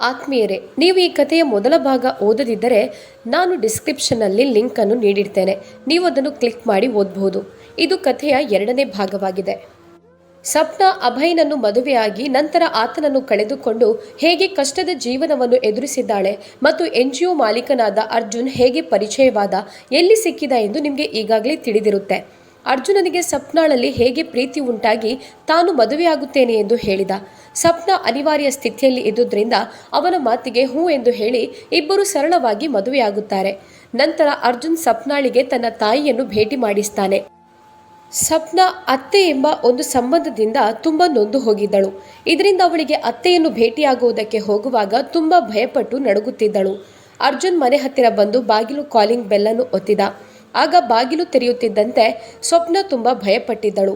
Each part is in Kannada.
ಆತ್ಮೀಯರೇ, ನೀವು ಈ ಕಥೆಯ ಮೊದಲ ಭಾಗ ಓದದಿದ್ದರೆ ನಾನು ಡಿಸ್ಕ್ರಿಪ್ಷನ್ನಲ್ಲಿ ಲಿಂಕನ್ನು ನೀಡಿರ್ತೇನೆ. ನೀವು ಅದನ್ನು ಕ್ಲಿಕ್ ಮಾಡಿ ಓದಬಹುದು ಇದು ಕಥೆಯ ಎರಡನೇ ಭಾಗವಾಗಿದೆ. ಸಪ್ನ ಅಭಯ್ನನ್ನು ಮದುವೆಯಾಗಿ ನಂತರ ಆತನನ್ನು ಕಳೆದುಕೊಂಡು ಹೇಗೆ ಕಷ್ಟದ ಜೀವನವನ್ನು ಎದುರಿಸಿದ್ದಾಳೆ ಮತ್ತು ಎನ್ ಜಿ ಒ ಮಾಲೀಕನಾದ ಅರ್ಜುನ್ ಹೇಗೆ ಪರಿಚಯವಾದ, ಎಲ್ಲಿ ಸಿಕ್ಕಿದ ಎಂದು ನಿಮಗೆ ಈಗಾಗಲೇ ತಿಳಿದಿರುತ್ತೆ. ಅರ್ಜುನನಿಗೆ ಸಪ್ನಾಳಲ್ಲಿ ಹೇಗೆ ಪ್ರೀತಿ ಉಂಟಾಗಿ ತಾನು ಮದುವೆಯಾಗುತ್ತೇನೆ ಎಂದು ಹೇಳಿದ. ಸಪ್ನ ಅನಿವಾರ್ಯ ಸ್ಥಿತಿಯಲ್ಲಿ ಇದ್ದುದರಿಂದ ಅವನ ಮಾತಿಗೆ ಹೂ ಎಂದು ಹೇಳಿ ಇಬ್ಬರು ಸರಳವಾಗಿ ಮದುವೆಯಾಗುತ್ತಾರೆ. ನಂತರ ಅರ್ಜುನ್ ಸಪ್ನಾಳಿಗೆ ತನ್ನ ತಾಯಿಯನ್ನು ಭೇಟಿ ಮಾಡಿಸ್ತಾನೆ. ಸಪ್ನ ಅತ್ತೆ ಎಂಬ ಒಂದು ಸಂಬಂಧದಿಂದ ತುಂಬ ನೊಂದು ಹೋಗಿದ್ದಳು. ಇದರಿಂದ ಅವಳಿಗೆ ಅತ್ತೆಯನ್ನು ಭೇಟಿಯಾಗುವುದಕ್ಕೆ ಹೋಗುವಾಗ ತುಂಬ ಭಯಪಟ್ಟು ನಡುಗುತ್ತಿದ್ದಳು. ಅರ್ಜುನ್ ಮನೆ ಹತ್ತಿರ ಬಂದು ಬಾಗಿಲು ಕಾಲಿಂಗ್ ಬೆಲ್ಲನ್ನು ಒತ್ತಿದ. ಆಗ ಬಾಗಿಲು ತೆರೆಯುತ್ತಿದ್ದಂತೆ ಸ್ವಪ್ನ ತುಂಬ ಭಯಪಟ್ಟಿದ್ದಳು.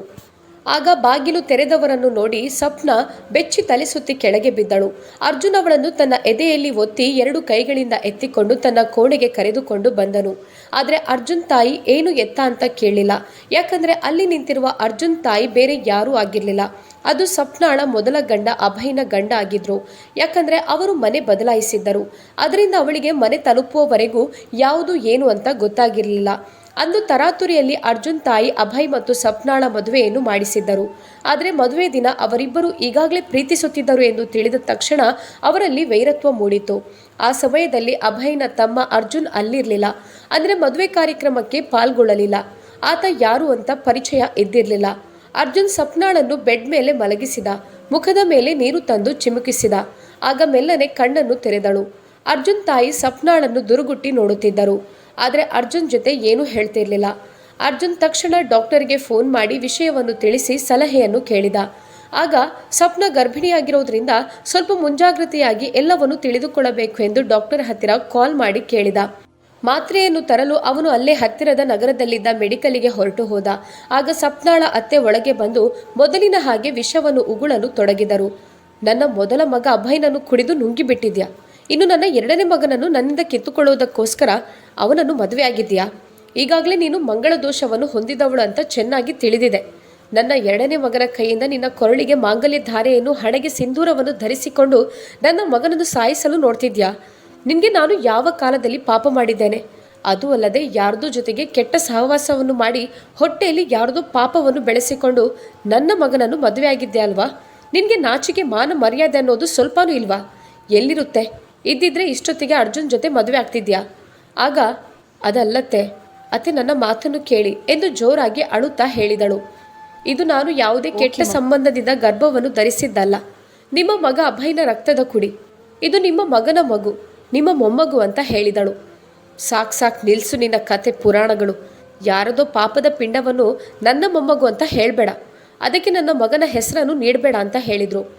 ಆಗ ಬಾಗಿಲು ತೆರೆದವರನ್ನು ನೋಡಿ ಸ್ವಪ್ನ ಬೆಚ್ಚಿ ತಲೆಸುತ್ತಿ ಕೆಳಗೆ ಬಿದ್ದಳು. ಅರ್ಜುನ್ ಅವಳನ್ನು ತನ್ನ ಎದೆಯಲ್ಲಿ ಒತ್ತಿ ಎರಡು ಕೈಗಳಿಂದ ಎತ್ತಿಕೊಂಡು ತನ್ನ ಕೋಣೆಗೆ ಕರೆದುಕೊಂಡು ಬಂದನು. ಆದರೆ ಅರ್ಜುನ್ ತಾಯಿ ಏನು ಎತ್ತ ಅಂತ ಕೇಳಿಲ್ಲ. ಯಾಕಂದ್ರೆ ಅಲ್ಲಿ ನಿಂತಿರುವ ಅರ್ಜುನ್ ತಾಯಿ ಬೇರೆ ಯಾರೂ ಆಗಿರಲಿಲ್ಲ. ಅದು ಸ್ವಪ್ನಾಳ ಮೊದಲ ಗಂಡ ಅಭಯನ ಗಂಡ ಆಗಿದ್ರು. ಯಾಕಂದ್ರೆ ಅವರು ಮನೆ ಬದಲಾಯಿಸಿದ್ದರು. ಅದರಿಂದ ಅವಳಿಗೆ ಮನೆ ತಲುಪುವವರೆಗೂ ಯಾವುದು ಏನು ಅಂತ ಗೊತ್ತಾಗಿರಲಿಲ್ಲ. ಅಂದು ತರಾತುರಿಯಲ್ಲಿ ಅರ್ಜುನ್ ತಾಯಿ ಅಭಯ್ ಮತ್ತು ಸಪ್ನಾಳ ಮದುವೆಯನ್ನು ಮಾಡಿಸಿದ್ದರು. ಆದರೆ ಮದುವೆ ದಿನ ಅವರಿಬ್ಬರು ಈಗಾಗಲೇ ಪ್ರೀತಿಸುತ್ತಿದ್ದರು ಎಂದು ತಿಳಿದ ತಕ್ಷಣ ಅವರಲ್ಲಿ ವೈರತ್ವ ಮೂಡಿತು. ಆ ಸಮಯದಲ್ಲಿ ಅಭಯ್ನ ತಮ್ಮ ಅರ್ಜುನ್ ಅಲ್ಲಿರಲಿಲ್ಲ. ಅಂದರೆ ಮದುವೆ ಕಾರ್ಯಕ್ರಮಕ್ಕೆ ಪಾಲ್ಗೊಳ್ಳಲಿಲ್ಲ. ಆತ ಯಾರು ಅಂತ ಪರಿಚಯ ಇದ್ದಿರಲಿಲ್ಲ. ಅರ್ಜುನ್ ಸಪ್ನಾಳನ್ನು ಬೆಡ್ ಮೇಲೆ ಮಲಗಿಸಿದ. ಮುಖದ ಮೇಲೆ ನೀರು ತಂದು ಚಿಮುಕಿಸಿದ. ಆಗ ಮೆಲ್ಲನೆ ಕಣ್ಣನ್ನು ತೆರೆದಳು. ಅರ್ಜುನ್ ತಾಯಿ ಸಪ್ನಾಳನ್ನು ದುರುಗುಟ್ಟಿ ನೋಡುತ್ತಿದ್ದರು. ಆದರೆ ಅರ್ಜುನ್ ಜೊತೆ ಏನೂ ಹೇಳ್ತಿರ್ಲಿಲ್ಲ. ಅರ್ಜುನ್ ತಕ್ಷಣ ಡಾಕ್ಟರ್ಗೆ ಫೋನ್ ಮಾಡಿ ವಿಷಯವನ್ನು ತಿಳಿಸಿ ಸಲಹೆಯನ್ನು ಕೇಳಿದ. ಆಗ ಸ್ವಪ್ನ ಗರ್ಭಿಣಿಯಾಗಿರೋದ್ರಿಂದ ಸ್ವಲ್ಪ ಮುಂಜಾಗ್ರತೆಯಾಗಿ ಎಲ್ಲವನ್ನು ತಿಳಿದುಕೊಳ್ಳಬೇಕು ಎಂದು ಡಾಕ್ಟರ್ ಹತ್ತಿರ ಕಾಲ್ ಮಾಡಿ ಕೇಳಿದ. ಮಾತ್ರೆಯನ್ನು ತರಲು ಅವನು ಅಲ್ಲೇ ಹತ್ತಿರದ ನಗರದಲ್ಲಿದ್ದ ಮೆಡಿಕಲಿಗೆ ಹೊರಟು ಹೋದ. ಆಗ ಸಪ್ನಾಳ ಅತ್ತೆ ಒಳಗೆ ಬಂದು ಮೊದಲಿನ ಹಾಗೆ ವಿಷವನ್ನು ಉಗುಳಲು ತೊಡಗಿದರು. ನನ್ನ ಮೊದಲ ಮಗ ಅಭಯ್ನನ್ನು ಕುಡಿದು ನುಂಗಿಬಿಟ್ಟಿದ್ಯಾ? ಇನ್ನು ನನ್ನ ಎರಡನೇ ಮಗನನ್ನು ನನ್ನಿಂದ ಕಿತ್ತುಕೊಳ್ಳುವುದಕ್ಕೋಸ್ಕರ ಅವನನ್ನು ಮದುವೆಯಾಗಿದ್ದೀಯಾ ಈಗಾಗಲೇ ನೀನು ಮಂಗಳ ದೋಷವನ್ನು ಹೊಂದಿದವಳು ಅಂತ ಚೆನ್ನಾಗಿ ತಿಳಿದಿದೆ. ನನ್ನ ಎರಡನೇ ಮಗನ ಕೈಯಿಂದ ನಿನ್ನ ಕೊರಳಿಗೆ ಮಾಂಗಲ್ಯ ಧಾರೆಯನ್ನು ಹಣೆಗೆ ಸಿಂಧೂರವನ್ನು ಧರಿಸಿಕೊಂಡು ನನ್ನ ಮಗನನ್ನು ಸಾಯಿಸಲು ನೋಡ್ತಿದ್ಯಾ? ನಿನಗೆ ನಾನು ಯಾವ ಕಾಲದಲ್ಲಿ ಪಾಪ ಮಾಡಿದ್ದೇನೆ? ಅದು ಅಲ್ಲದೆ ಯಾರ್ದೋ ಜೊತೆಗೆ ಕೆಟ್ಟ ಸಹವಾಸವನ್ನು ಮಾಡಿ ಹೊಟ್ಟೆಯಲ್ಲಿ ಯಾರ್ದೋ ಪಾಪವನ್ನು ಬೆಳೆಸಿಕೊಂಡು ನನ್ನ ಮಗನನ್ನು ಮದುವೆಯಾಗಿದ್ದೆ ಅಲ್ವಾ? ನಿನಗೆ ನಾಚಿಕೆ ಮಾನ ಮರ್ಯಾದೆ ಅನ್ನೋದು ಸ್ವಲ್ಪನೂ ಇಲ್ವಾ? ಎಲ್ಲಿರುತ್ತೆ? ಇದ್ದಿದ್ರೆ ಇಷ್ಟೊತ್ತಿಗೆ ಅರ್ಜುನ್ ಜೊತೆ ಮದುವೆ ಆಗ್ತಿದ್ಯಾ? ಆಗ ಅದಲ್ಲತ್ತೆ ಅತ್ತೆ ನನ್ನ ಮಾತನ್ನು ಕೇಳಿ ಎಂದು ಜೋರಾಗಿ ಅಳುತ್ತಾ ಹೇಳಿದಳು. ಇದು ನಾನು ಯಾವುದೇ ಕೆಟ್ಟ ಸಂಬಂಧದಿಂದ ಗರ್ಭವನ್ನು ಧರಿಸಿದ್ದಲ್ಲ. ನಿಮ್ಮ ಮಗ ಅಭಯನ ರಕ್ತದ ಕುಡಿ. ಇದು ನಿಮ್ಮ ಮಗನ ಮಗು ನಿಮ್ಮ ಮೊಮ್ಮಗು ಅಂತ ಹೇಳಿದಳು. ಸಾಕ್ ಸಾಕ್ ನಿಲ್ಸು ನಿನ್ನ ಕತೆ ಪುರಾಣಗಳು. ಯಾರದೋ ಪಾಪದ ಪಿಂಡವನ್ನು ನನ್ನ ಮೊಮ್ಮಗು ಅಂತ ಹೇಳಬೇಡ. ಅದಕ್ಕೆ ನನ್ನ ಮಗನ ಹೆಸರನ್ನು ನೀಡಬೇಡ ಅಂತ ಹೇಳಿದರು.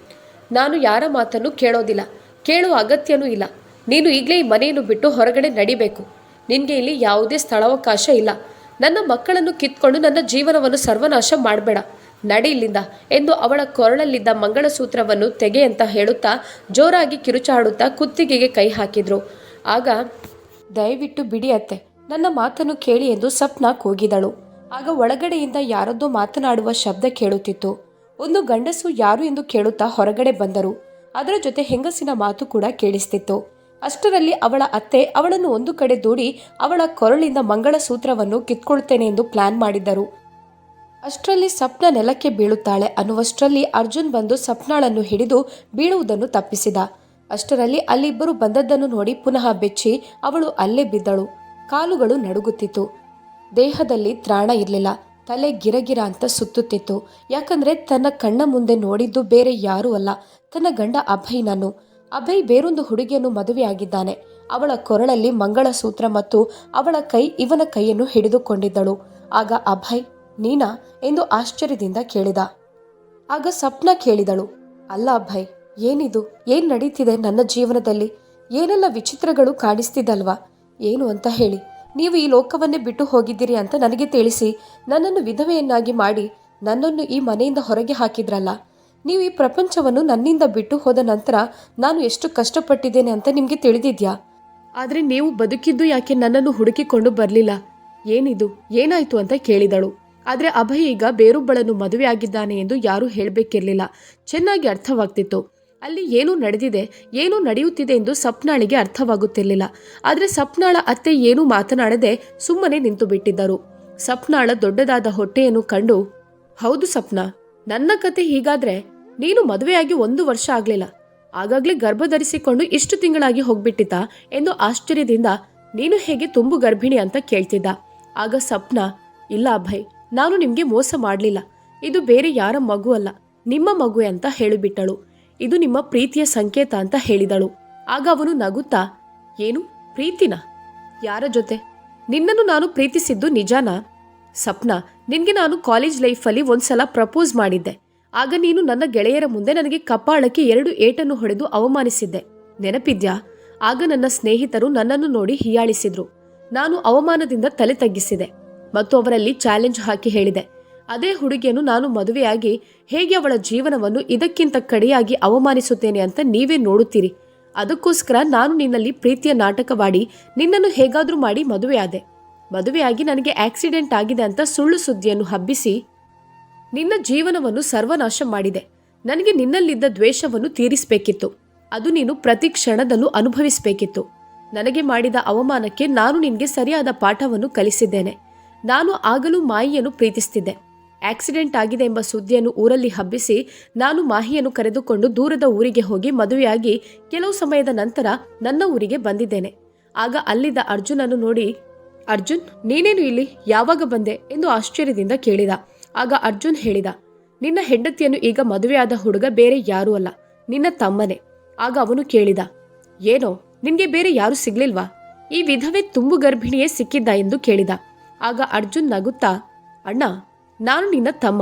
ನಾನು ಯಾರ ಮಾತನ್ನು ಕೇಳೋದಿಲ್ಲ. ಕೇಳುವ ಅಗತ್ಯನೂ ಇಲ್ಲ. ನೀನು ಈಗಲೇ ಈ ಮನೆಯನ್ನು ಬಿಟ್ಟು ಹೊರಗಡೆ ನಡಿಬೇಕು. ನಿನಗೆ ಇಲ್ಲಿ ಯಾವುದೇ ಸ್ಥಳಾವಕಾಶ ಇಲ್ಲ. ನನ್ನ ಮಕ್ಕಳನ್ನು ಕಿತ್ಕೊಂಡು ನನ್ನ ಜೀವನವನ್ನು ಸರ್ವನಾಶ ಮಾಡಬೇಡ. ನಡಿ ಇಲ್ಲಿಂದ ಎಂದು ಅವಳ ಕೊರಳಲ್ಲಿದ್ದ ಮಂಗಳಸೂತ್ರವನ್ನು ತೆಗೆ ಅಂತ ಹೇಳುತ್ತಾ ಜೋರಾಗಿ ಕಿರುಚಾಡುತ್ತಾ ಕುತ್ತಿಗೆಗೆ ಕೈ ಹಾಕಿದ್ರು. ಆಗ, ದಯವಿಟ್ಟು ಬಿಡಿ ಅತ್ತೆ. ನನ್ನ ಮಾತನ್ನು ಕೇಳಿ ಎಂದು ಸಪ್ನ ಕೂಗಿದಳು. ಆಗ ಒಳಗಡೆಯಿಂದ ಯಾರದ್ದೋ ಮಾತನಾಡುವ ಶಬ್ದ ಕೇಳುತ್ತಿತ್ತು. ಒಂದು ಗಂಡಸು ಯಾರು ಎಂದು ಕೇಳುತ್ತಾ ಹೊರಗಡೆ ಬಂದರು. ಅದರ ಜೊತೆ ಹೆಂಗಸಿನ ಮಾತು ಕೂಡ ಕೇಳಿಸ್ತಿತ್ತು. ಅಷ್ಟರಲ್ಲಿ ಅವಳ ಅತ್ತೆ ಅವಳನ್ನು ಒಂದು ಕಡೆ ದೂಡಿ ಅವಳ ಕೊರಳಿಂದ ಮಂಗಳಸೂತ್ರವನ್ನು ಕಿತ್ಕೊಳ್ತೇನೆ ಎಂದು ಪ್ಲಾನ್ ಮಾಡಿದ್ದರು. ಅಷ್ಟರಲ್ಲಿ ಸಪ್ನ ನೆಲಕ್ಕೆ ಬೀಳುತ್ತಾಳೆ ಅನ್ನುವಷ್ಟರಲ್ಲಿ ಅರ್ಜುನ್ ಬಂದು ಸಪ್ನಾಳನ್ನು ಹಿಡಿದು ಬೀಳುವುದನ್ನು ತಪ್ಪಿಸಿದ. ಅಷ್ಟರಲ್ಲಿ ಅಲ್ಲಿಬ್ಬರು ಬಂದದ್ದನ್ನು ನೋಡಿ ಪುನಃ ಬೆಚ್ಚಿ ಅವಳು ಅಲ್ಲೇ ಬಿದ್ದಳು. ಕಾಲುಗಳು ನಡುಗುತ್ತಿತ್ತು. ದೇಹದಲ್ಲಿ ತ್ರಾಣ ಇರಲಿಲ್ಲ. ತಲೆ ಗಿರಗಿರ ಅಂತ ಸುತ್ತುತ್ತಿತ್ತು. ಯಾಕಂದ್ರೆ ತನ್ನ ಕಣ್ಣ ಮುಂದೆ ನೋಡಿದ್ದು ಬೇರೆ ಯಾರೂ ಅಲ್ಲ. ತನ್ನ ಗಂಡ ಅಭಯ್ ನಾನು ಅಭಯ್ ಬೇರೊಂದು ಹುಡುಗಿಯನ್ನು ಮದುವೆಯಾಗಿದ್ದಾನೆ ಅವಳ ಕೊರಳಲ್ಲಿ ಮಂಗಳಸೂತ್ರ ಮತ್ತು ಅವಳ ಕೈ ಇವನ ಕೈಯನ್ನು ಹಿಡಿದುಕೊಂಡಿದ್ದಳು. ಆಗ ಅಭಯ್, ನೀನಾ? ಎಂದು ಆಶ್ಚರ್ಯದಿಂದ ಕೇಳಿದ. ಆಗ ಸಪ್ನ ಕೇಳಿದಳು. ಅಲ್ಲ ಅಭಯ್, ಏನಿದು? ಏನ್ ನಡೀತಿದೆ ನನ್ನ ಜೀವನದಲ್ಲಿ? ಏನೆಲ್ಲ ವಿಚಿತ್ರಗಳು ಕಾಣಿಸ್ತಿದಲ್ವಾ? ಏನು ಅಂತ ಹೇಳಿ. ನೀವು ಈ ಲೋಕವನ್ನೇ ಬಿಟ್ಟು ಹೋಗಿದ್ದೀರಿ ಅಂತ ನನಗೆ ತಿಳಿಸಿ, ನನ್ನನ್ನು ವಿಧವೆಯನ್ನಾಗಿ ಮಾಡಿ ನನ್ನನ್ನು ಈ ಮನೆಯಿಂದ ಹೊರಗೆ ಹಾಕಿದ್ರಲ್ಲ. ನೀವು ಈ ಪ್ರಪಂಚವನ್ನು ನನ್ನಿಂದ ಬಿಟ್ಟು ಹೋದ ನಂತರ ನಾನು ಎಷ್ಟು ಕಷ್ಟಪಟ್ಟಿದ್ದೇನೆ ಅಂತ ನಿಮಗೆ ತಿಳಿದಿದ್ಯಾ? ಆದರೆ ನೀವು ಬದುಕಿದ್ದು ಯಾಕೆ ನನ್ನನ್ನು ಹುಡುಕಿಕೊಂಡು ಬರಲಿಲ್ಲ? ಏನಿದು, ಏನಾಯ್ತು ಅಂತ ಕೇಳಿದಳು. ಆದರೆ ಅಭಯ್ ಈಗ ಬೇರೊಬ್ಬಳನ್ನು ಮದುವೆ ಆಗಿದ್ದಾನೆ ಎಂದು ಯಾರೂ ಹೇಳಬೇಕಿರಲಿಲ್ಲ. ಚೆನ್ನಾಗಿ ಅರ್ಥವಾಗ್ತಿತ್ತು. ಅಲ್ಲಿ ಏನು ನಡೆದಿದೆ, ಏನು ನಡೆಯುತ್ತಿದೆ ಎಂದು ಸಪ್ನಾಳಿಗೆ ಅರ್ಥವಾಗುತ್ತಿರಲಿಲ್ಲ. ಆದರೆ ಸಪ್ನಾಳ ಅತ್ತೆ ಏನೂ ಮಾತನಾಡದೆ ಸುಮ್ಮನೆ ನಿಂತು ಬಿಟ್ಟಿದ್ದರು. ಸಪ್ನಾಳ ದೊಡ್ಡದಾದ ಹೊಟ್ಟೆಯನ್ನು ಕಂಡು, ಹೌದು ಸಪ್ನಾ, ನನ್ನ ಕತೆ ಹೀಗಾದ್ರೆ ನೀನು ಮದುವೆಯಾಗಿ ಒಂದು ವರ್ಷ ಆಗಲಿಲ್ಲ. ಆಗಾಗ್ಲೇ ಗರ್ಭ ಧರಿಸಿಕೊಂಡು ಇಷ್ಟು ತಿಂಗಳಾಗಿ ಹೋಗ್ಬಿಟ್ಟಿತಾ ಎಂದು ಆಶ್ಚರ್ಯದಿಂದ ನೀನು ಹೇಗೆ ತುಂಬು ಗರ್ಭಿಣಿ ಅಂತ ಕೇಳ್ತಿದ್ದ. ಆಗ ಸಪ್ನ, ಇಲ್ಲ ಅಭಯ್, ನಾನು ನಿಮಗೆ ಮೋಸ ಮಾಡಲಿಲ್ಲ. ಇದು ಬೇರೆ ಯಾರ ಮಗು ಅಲ್ಲ, ನಿಮ್ಮ ಮಗುವೆ ಅಂತ ಹೇಳಿಬಿಟ್ಟಳು. ಇದು ನಿಮ್ಮ ಪ್ರೀತಿಯ ಸಂಕೇತ ಅಂತ ಹೇಳಿದಳು. ಆಗ ಅವನು ನಗುತ್ತಾ, ಏನು? ಪ್ರೀತಿನ? ಯಾರ ಜೊತೆ? ನಿನ್ನನ್ನು ನಾನು ಪ್ರೀತಿಸಿದ್ದು ನಿಜಾನಾ? ಸಪ್ನಾ, ನಿನಗೆ ನಾನು ಕಾಲೇಜ್ ಲೈಫಲ್ಲಿ ಒಂದ್ಸಲ ಪ್ರಪೋಸ್ ಮಾಡಿದ್ದೆ. ಆಗ ನೀನು ನನ್ನ ಗೆಳೆಯರ ಮುಂದೆ ನನಗೆ ಕಪಾಳಕ್ಕೆ ಎರಡು ಏಟನ್ನು ಹೊಡೆದು ಅವಮಾನಿಸಿದ್ದೆ. ನೆನಪಿದ್ಯಾ? ಆಗ ನನ್ನ ಸ್ನೇಹಿತರು ನನ್ನನ್ನು ನೋಡಿ ಹೀಯಾಳಿಸಿದ್ರು. ನಾನು ಅವಮಾನದಿಂದ ತಲೆ ತಗ್ಗಿಸಿದೆ. ಮತ್ತು ಅವರಲ್ಲಿ ಚಾಲೆಂಜ್ ಹಾಕಿ ಹೇಳಿದೆ. ಅದೇ ಹುಡುಗಿಯನ್ನು ನಾನು ಮದುವೆಯಾಗಿ ಹೇಗೆ ಅವಳ ಜೀವನವನ್ನು ಇದಕ್ಕಿಂತ ಕಡೆಯಾಗಿ ಅವಮಾನಿಸುತ್ತೇನೆ ಅಂತ ನೀವೇ ನೋಡುತ್ತೀರಿ. ಅದಕ್ಕೋಸ್ಕರ ನಾನು ನಿನ್ನಲ್ಲಿ ಪ್ರೀತಿಯ ನಾಟಕವಾಡಿ ನಿನ್ನನ್ನು ಹೇಗಾದರೂ ಮಾಡಿ ಮದುವೆಯಾದೆ. ಮದುವೆಯಾಗಿ ನನಗೆ ಆಕ್ಸಿಡೆಂಟ್ ಆಗಿದೆ ಅಂತ ಸುಳ್ಳು ಸುದ್ದಿಯನ್ನು ಹಬ್ಬಿಸಿ ನಿನ್ನ ಜೀವನವನ್ನು ಸರ್ವನಾಶ ಮಾಡಿದೆ. ನನಗೆ ನಿನ್ನಲ್ಲಿದ್ದ ದ್ವೇಷವನ್ನು ತೀರಿಸಬೇಕಿತ್ತು. ಅದು ನೀನು ಪ್ರತಿ ಕ್ಷಣದಲ್ಲೂ ಅನುಭವಿಸಬೇಕಿತ್ತು. ನನಗೆ ಮಾಡಿದ ಅವಮಾನಕ್ಕೆ ನಾನು ನಿನಗೆ ಸರಿಯಾದ ಪಾಠವನ್ನು ಕಲಿಸಿದ್ದೇನೆ. ನಾನು ಆಗಲೂ ಮಾಯಿಯನ್ನು ಪ್ರೀತಿಸ್ತಿದ್ದೆ. ಆಕ್ಸಿಡೆಂಟ್ ಆಗಿದೆ ಎಂಬ ಸುದ್ದಿಯನ್ನು ಊರಲ್ಲಿ ಹಬ್ಬಿಸಿ ನಾನು ಮಾಹಿಯನ್ನು ಕರೆದುಕೊಂಡು ದೂರದ ಊರಿಗೆ ಹೋಗಿ ಮದುವೆಯಾಗಿ ಕೆಲವು ಸಮಯದ ನಂತರ ನನ್ನ ಊರಿಗೆ ಬಂದಿದ್ದೇನೆ. ಆಗ ಅಲ್ಲಿದ್ದ ಅರ್ಜುನನ್ನು ನೋಡಿ, ಅರ್ಜುನ್, ನೀನೇನು ಇಲ್ಲಿ? ಯಾವಾಗ ಬಂದೆ? ಎಂದು ಆಶ್ಚರ್ಯದಿಂದ ಕೇಳಿದ. ಆಗ ಅರ್ಜುನ್ ಹೇಳಿದ, ನಿನ್ನ ಹೆಂಡತಿಯನ್ನು ಈಗ ಮದುವೆಯಾದ ಹುಡುಗ ಬೇರೆ ಯಾರೂ ಅಲ್ಲ, ನಿನ್ನ ತಮ್ಮನೇ. ಆಗ ಅವನು ಕೇಳಿದ, ಏನೋ, ನಿನಗೆ ಬೇರೆ ಯಾರು ಸಿಗ್ಲಿಲ್ವಾ? ಈ ವಿಧವೆ ತುಂಬು ಗರ್ಭಿಣಿಯೇ ಸಿಕ್ಕಿದ್ದ ಎಂದು ಕೇಳಿದ. ಆಗ ಅರ್ಜುನ್ ನಗುತ್ತಾ, ಅಣ್ಣ ನಾನು ನಿನ್ನ ತಮ್ಮ.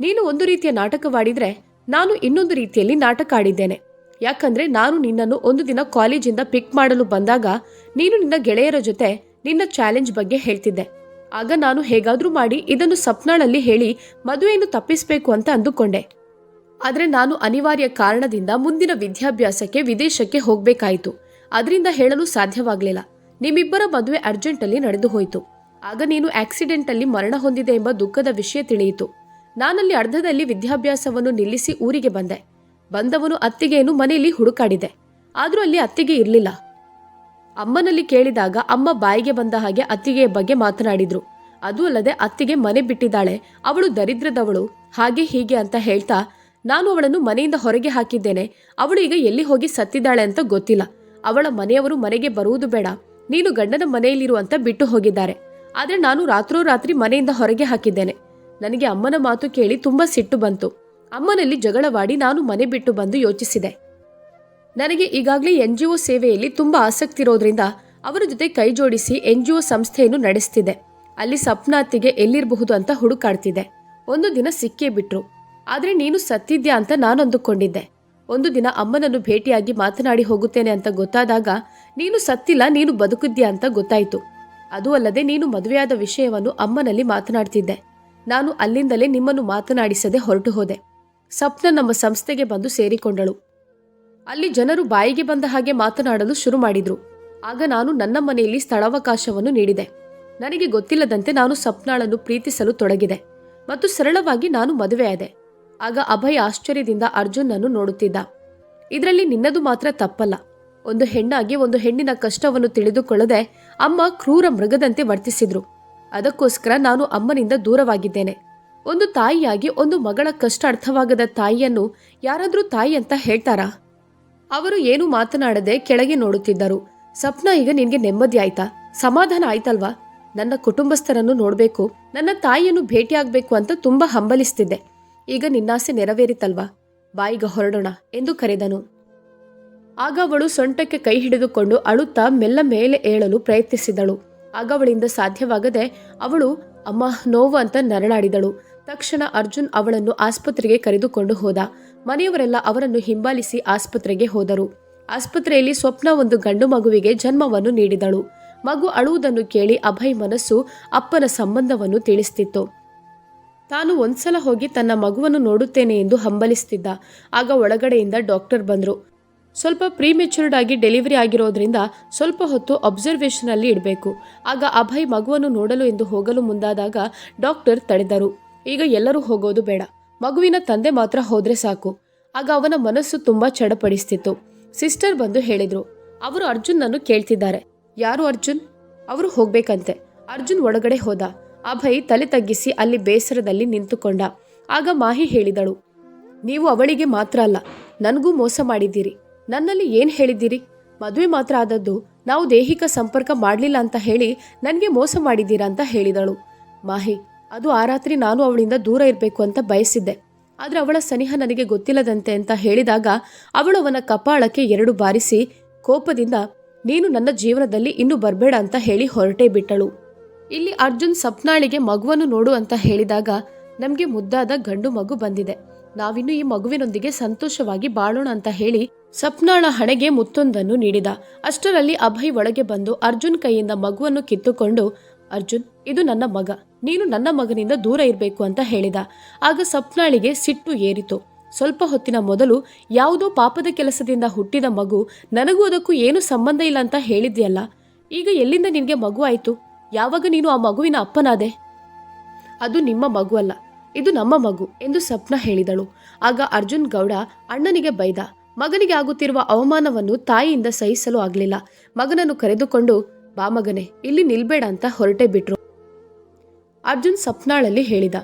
ನೀನು ಒಂದು ರೀತಿಯ ನಾಟಕವಾಡಿದ್ರೆ ನಾನು ಇನ್ನೊಂದು ರೀತಿಯಲ್ಲಿ ನಾಟಕ ಆಡಿದ್ದೇನೆ ಯಾಕಂದ್ರೆ ನಾನು ನಿನ್ನನ್ನು ಒಂದು ದಿನ ಕಾಲೇಜಿಂದ ಪಿಕ್ ಮಾಡಲು ಬಂದಾಗ ನೀನು ನಿನ್ನ ಗೆಳೆಯರ ಜೊತೆ ನಿನ್ನ ಚಾಲೆಂಜ್ ಬಗ್ಗೆ ಹೇಳ್ತಿದ್ದೆ. ಆಗ ನಾನು ಹೇಗಾದ್ರೂ ಮಾಡಿ ಇದನ್ನು ಸಪ್ನಾಳಲ್ಲಿ ಹೇಳಿ ಮದುವೆಯನ್ನು ತಪ್ಪಿಸಬೇಕು ಅಂತ ಅಂದುಕೊಂಡೆ. ಆದರೆ ನಾನು ಅನಿವಾರ್ಯ ಕಾರಣದಿಂದ ಮುಂದಿನ ವಿದ್ಯಾಭ್ಯಾಸಕ್ಕೆ ವಿದೇಶಕ್ಕೆ ಹೋಗಬೇಕಾಯಿತು. ಅದರಿಂದ ಹೇಳಲು ಸಾಧ್ಯವಾಗಲಿಲ್ಲ. ನಿಮ್ಮಿಬ್ಬರ ಮದುವೆ ಅರ್ಜೆಂಟಲ್ಲಿ ನಡೆದು ಹೋಯಿತು ಆಗ ನೀನು ಆಕ್ಸಿಡೆಂಟಲ್ಲಿ ಮರಣ ಹೊಂದಿದೆ ಎಂಬ ದುಃಖದ ವಿಷಯ ತಿಳಿಯಿತು. ನಾನಲ್ಲಿ ಅರ್ಧದಲ್ಲಿ ವಿದ್ಯಾಭ್ಯಾಸವನ್ನು ನಿಲ್ಲಿಸಿ ಊರಿಗೆ ಬಂದೆ. ಬಂದವನು ಅತ್ತಿಗೆಯನ್ನು ಮನೆಯಲ್ಲಿ ಹುಡುಕಾಡಿದೆ. ಆದರೂ ಅಲ್ಲಿ ಅತ್ತಿಗೆ ಇರಲಿಲ್ಲ. ಅಮ್ಮನಲ್ಲಿ ಕೇಳಿದಾಗ ಅಮ್ಮ ಬಾಯಿಗೆ ಬಂದ ಹಾಗೆ ಅತ್ತಿಗೆಯ ಬಗ್ಗೆ ಮಾತನಾಡಿದ್ರು. ಅದೂ ಅಲ್ಲದೆ ಅತ್ತಿಗೆ ಮನೆ ಬಿಟ್ಟಿದ್ದಾಳೆ. ಅವಳು ದರಿದ್ರದವಳು. ಹಾಗೆ ಹೀಗೆ ಅಂತ ಹೇಳ್ತಾ ನಾನು ಅವಳನ್ನು ಮನೆಯಿಂದ ಹೊರಗೆ ಹಾಕಿದ್ದೇನೆ. ಅವಳು ಈಗ ಎಲ್ಲಿ ಹೋಗಿ ಸತ್ತಿದ್ದಾಳೆ ಅಂತ ಗೊತ್ತಿಲ್ಲ. ಅವಳ ಮನೆಯವರು ಮನೆಗೆ ಬರುವುದು ಬೇಡ. ನೀನು ಗಂಡನ ಮನೆಯಲ್ಲಿರುವಂತ ಬಿಟ್ಟು ಹೋಗಿದ್ದಾರೆ. ಆದ್ರೆ ನಾನು ರಾತ್ರೋರಾತ್ರಿ ಮನೆಯಿಂದ ಹೊರಗೆ ಹಾಕಿದ್ದೇನೆ. ನನಗೆ ಅಮ್ಮನ ಮಾತು ಕೇಳಿ ತುಂಬ ಸಿಟ್ಟು ಬಂತು. ಅಮ್ಮನಲ್ಲಿ ಜಗಳವಾಡಿ ನಾನು ಮನೆ ಬಿಟ್ಟು ಬಂದು ಯೋಚಿಸಿದೆ. ನನಗೆ ಈಗಾಗಲೇ ಎನ್ ಜಿ ಒ ಸೇವೆಯಲ್ಲಿ ತುಂಬ ಆಸಕ್ತಿ ಇರೋದ್ರಿಂದ ಅವರ ಜೊತೆ ಕೈ ಜೋಡಿಸಿ ಎನ್ ಜಿ ಒ ಸಂಸ್ಥೆಯನ್ನು ನಡೆಸ್ತಿದೆ. ಅಲ್ಲಿ ಸಪ್ನಾತಿಗೆ ಎಲ್ಲಿರಬಹುದು ಅಂತ ಹುಡುಕಾಡ್ತಿದೆ. ಒಂದು ದಿನ ಸಿಕ್ಕೇ ಬಿಟ್ರು. ಆದರೆ ನೀನು ಸತ್ತಿದ್ಯಾ ಅಂತ ನಾನು ಅಂದುಕೊಂಡಿದ್ದೆ. ಒಂದು ದಿನ ಅಮ್ಮನನ್ನು ಭೇಟಿಯಾಗಿ ಮಾತನಾಡಿ ಹೋಗುತ್ತೇನೆ ಅಂತ ಗೊತ್ತಾದಾಗ, ನೀನು ಸತ್ತಿಲ್ಲ, ನೀನು ಬದುಕಿದ್ಯಾ ಅಂತ ಗೊತ್ತಾಯ್ತು. ಅದು ಅಲ್ಲದೆ ನೀನು ಮದುವೆಯಾದ ವಿಷಯವನ್ನು ಅಮ್ಮನಲ್ಲಿ ಮಾತನಾಡ್ತಿದ್ದೆ. ನಾನು ಅಲ್ಲಿಂದಲೇ ನಿಮ್ಮನ್ನು ಮಾತನಾಡಿಸದೆ ಹೊರಟು ಹೋದೆ. ಸಪ್ನ ನಮ್ಮ ಸಂಸ್ಥೆಗೆ ಬಂದು ಸೇರಿಕೊಂಡಳು. ಅಲ್ಲಿ ಜನರು ಬಾಯಿಗೆ ಬಂದ ಹಾಗೆ ಮಾತನಾಡಲು ಶುರು ಮಾಡಿದ್ರು. ಆಗ ನಾನು ನನ್ನ ಮನೆಯಲ್ಲಿ ಸ್ಥಳಾವಕಾಶವನ್ನು ನೀಡಿದೆ. ನನಗೆ ಗೊತ್ತಿಲ್ಲದಂತೆ ನಾನು ಸಪ್ನಾಳನ್ನು ಪ್ರೀತಿಸಲು ತೊಡಗಿದೆ. ಮತ್ತು ಸರಳವಾಗಿ ನಾನು ಮದುವೆಯಾದೆ. ಆಗ ಅಭಯ ಆಶ್ಚರ್ಯದಿಂದ ಅರ್ಜುನ್ನನ್ನು ನೋಡುತ್ತಿದ್ದ. ಇದರಲ್ಲಿ ನಿನ್ನದು ಮಾತ್ರ ತಪ್ಪಲ್ಲ. ಒಂದು ಹೆಣ್ಣಾಗಿ ಒಂದು ಹೆಣ್ಣಿನ ಕಷ್ಟವನ್ನು ತಿಳಿದುಕೊಳ್ಳದೆ ಅಮ್ಮ ಕ್ರೂರ ಮೃಗದಂತೆ ವರ್ತಿಸಿದ್ರು. ಅದಕ್ಕೋಸ್ಕರ ನಾನು ಅಮ್ಮನಿಂದ ದೂರವಾಗಿದ್ದೇನೆ. ಒಂದು ತಾಯಿಯಾಗಿ ಒಂದು ಮಗಳ ಕಷ್ಟ ಅರ್ಥವಾಗದ ತಾಯಿಯನ್ನು ಯಾರಾದರೂ ತಾಯಿ ಅಂತ ಹೇಳ್ತಾರಾ? ಅವರು ಏನು ಮಾತನಾಡದೆ ಕೆಳಗೆ ನೋಡುತ್ತಿದ್ದರು. ಸಪ್ನ ಈಗ ನಿನಗೆ ನೆಮ್ಮದಿ ಆಯ್ತಾ? ಸಮಾಧಾನ ಆಯ್ತಲ್ವಾ? ನನ್ನ ಕುಟುಂಬಸ್ಥರನ್ನು ನೋಡಬೇಕು, ನನ್ನ ತಾಯಿಯನ್ನು ಭೇಟಿಯಾಗಬೇಕು ಅಂತ ತುಂಬಾ ಹಂಬಲಿಸ್ತಿದ್ದೆ. ಈಗ ನಿನ್ನಾಸೆ ನೆರವೇರಿತಲ್ವಾ? ಬಾಯಿಗ ಹೊರಡೋಣ ಎಂದು ಕರೆದನು. ಆಗ ಅವಳು ಸೊಂಟಕ್ಕೆ ಕೈ ಹಿಡಿದುಕೊಂಡು ಅಳುತ್ತಾ ಮೆಲ್ಲ ಮೇಲೆ ಏಳಲು ಪ್ರಯತ್ನಿಸಿದಳು. ಆಗ ಅವಳಿಂದ ಸಾಧ್ಯವಾಗದೆ ಅವಳು, ಅಮ್ಮ, ನೋವು ಅಂತ ನರಳಾಡಿದಳು. ತಕ್ಷಣ ಅರ್ಜುನ್ ಅವಳನ್ನು ಆಸ್ಪತ್ರೆಗೆ ಕರೆದುಕೊಂಡು ಹೋದ. ಮನೆಯವರೆಲ್ಲ ಅವರನ್ನು ಹಿಂಬಾಲಿಸಿ ಆಸ್ಪತ್ರೆಗೆ ಹೋದರು. ಆಸ್ಪತ್ರೆಯಲ್ಲಿ ಸ್ವಪ್ನ ಒಂದು ಗಂಡು ಮಗುವಿಗೆ ಜನ್ಮವನ್ನು ನೀಡಿದಳು. ಮಗು ಅಳುವುದನ್ನು ಕೇಳಿ ಅಭಯ್ ಮನಸ್ಸು ಅಪ್ಪನ ಸಂಬಂಧವನ್ನು ತಿಳಿಸ್ತಿತ್ತು. ತಾನು ಒಂದ್ಸಲ ಹೋಗಿ ತನ್ನ ಮಗುವನ್ನು ನೋಡುತ್ತೇನೆ ಎಂದು ಹಂಬಲಿಸುತ್ತಿದ್ದ ಆಗ ಒಳಗಡೆಯಿಂದ ಡಾಕ್ಟರ್ ಬಂದ್ರು. ಸ್ವಲ್ಪ ಪ್ರೀಮೆಚೂರ್ಡ್ ಆಗಿ ಡೆಲಿವರಿ ಆಗಿರೋದ್ರಿಂದ ಸ್ವಲ್ಪ ಹೊತ್ತು ಅಬ್ಸರ್ವೇಷನ್ ಅಲ್ಲಿ ಇಡಬೇಕು. ಆಗ ಅಭಯ್ ಮಗುವನ್ನು ನೋಡಲು ಎಂದು ಹೋಗಲು ಮುಂದಾದಾಗ ಡಾಕ್ಟರ್ ತಡೆದರು. ಈಗ ಎಲ್ಲರೂ ಹೋಗೋದು ಬೇಡ. ಮಗುವಿನ ತಂದೆ ಮಾತ್ರ ಹೋದ್ರೆ ಸಾಕು. ಆಗ ಅವನ ಮನಸ್ಸು ತುಂಬಾ ಚಡಪಡಿಸ್ತಿತ್ತು. ಸಿಸ್ಟರ್ ಬಂದು ಹೇಳಿದ್ರು, ಅವರು ಅರ್ಜುನ್ನನ್ನು ಕೇಳ್ತಿದ್ದಾರೆ. ಯಾರು ಅರ್ಜುನ್? ಅವರು ಹೋಗ್ಬೇಕಂತೆ. ಅರ್ಜುನ್ ಒಳಗಡೆ ಹೋದ. ಅಭಯ್ ತಲೆ ತಗ್ಗಿಸಿ ಅಲ್ಲಿ ಬೇಸರದಲ್ಲಿ ನಿಂತುಕೊಂಡ. ಆಗ ಮಾಹಿ ಹೇಳಿದಳು, ನೀವು ಅವಳಿಗೆ ಮಾತ್ರ ಅಲ್ಲ, ನನಗೂ ಮೋಸ ಮಾಡಿದ್ದೀರಿ. ನನ್ನಲ್ಲಿ ಏನು ಹೇಳಿದ್ದೀರಿ? ಮದುವೆ ಮಾತ್ರ ಆದದ್ದು ನಾವು ದೈಹಿಕ ಸಂಪರ್ಕ ಮಾಡಲಿಲ್ಲ ಅಂತ ಹೇಳಿ ನನಗೆ ಮೋಸ ಮಾಡಿದ್ದೀರಾ ಅಂತ ಹೇಳಿದಳು. ಮಾಹಿ, ಅದು ಆ ರಾತ್ರಿ ನಾನು ಅವಳಿಂದ ದೂರ ಇರಬೇಕು ಅಂತ ಬಯಸಿದ್ದೆ. ಆದರೆ ಅವಳ ಸನಿಹ ನನಗೆ ಗೊತ್ತಿಲ್ಲದಂತೆ ಅಂತ ಹೇಳಿದಾಗ ಅವಳು ಅವನ ಕಪಾಳಕ್ಕೆ ಎರಡು ಬಾರಿಸಿ ಕೋಪದಿಂದ, ನೀನು ನನ್ನ ಜೀವನದಲ್ಲಿ ಇನ್ನು ಬರಬೇಡ ಅಂತ ಹೇಳಿ ಹೊರಟೇ ಬಿಟ್ಟಳು. ಇಲ್ಲಿ ಅರ್ಜುನ್ ಸಪ್ನಾಳಿಗೆ ಮಗುವನ್ನು ನೋಡು ಅಂತ ಹೇಳಿದಾಗ ನಮಗೆ ಮುದ್ದಾದ ಗಂಡು ಮಗು ಬಂದಿದೆ. ನಾವಿನ್ನು ಈ ಮಗುವಿನೊಂದಿಗೆ ಸಂತೋಷವಾಗಿ ಬಾಳೋಣ ಅಂತ ಹೇಳಿ ಸಪ್ನಾಳ ಹಣೆಗೆ ಮುತ್ತೊಂದನ್ನು ನೀಡಿದ. ಅಷ್ಟರಲ್ಲಿ ಅಭಯ್ ಒಳಗೆ ಬಂದು ಅರ್ಜುನ್ ಕೈಯಿಂದ ಮಗುವನ್ನು ಕಿತ್ತುಕೊಂಡು, ಅರ್ಜುನ್, ಇದು ನನ್ನ ಮಗ. ನೀನು ನನ್ನ ಮಗನಿಂದ ದೂರ ಇರಬೇಕು ಅಂತ ಹೇಳಿದ. ಆಗ ಸಪ್ನಾಳಿಗೆ ಸಿಟ್ಟು ಏರಿತು. ಸ್ವಲ್ಪ ಹೊತ್ತಿನ ಮೊದಲು ಯಾವುದೋ ಪಾಪದ ಕೆಲಸದಿಂದ ಹುಟ್ಟಿದ ಮಗು, ನನಗೂ ಅದಕ್ಕೂ ಏನು ಸಂಬಂಧ ಇಲ್ಲ ಅಂತ ಹೇಳಿದ್ಯಲ್ಲ. ಈಗ ಎಲ್ಲಿಂದ ನಿನಗೆ ಮಗು ಆಯಿತು? ಯಾವಾಗ ನೀನು ಆ ಮಗುವಿನ ಅಪ್ಪನಾದೆ? ಅದು ನಿಮ್ಮ ಮಗು ಅಲ್ಲ. ಇದು ನಮ್ಮ ಮಗು ಎಂದು ಸಪ್ನ ಹೇಳಿದಳು. ಆಗ ಅರ್ಜುನ್ ಗೌಡ ಅಣ್ಣನಿಗೆ ಬೈದ. ಮಗನಿಗೆ ಆಗುತ್ತಿರುವ ಅವಮಾನವನ್ನು ತಾಯಿಯಿಂದ ಸಹಿಸಲು ಆಗಲಿಲ್ಲ. ಮಗನನ್ನು ಕರೆದುಕೊಂಡು, ಬಾ ಮಗನೆ, ಇಲ್ಲಿ ನಿಲ್ಬೇಡ ಅಂತ ಹೊರಟೆ ಬಿಟ್ರು. ಅರ್ಜುನ್ ಸಪ್ನಾಳಲ್ಲಿ ಹೇಳಿದ.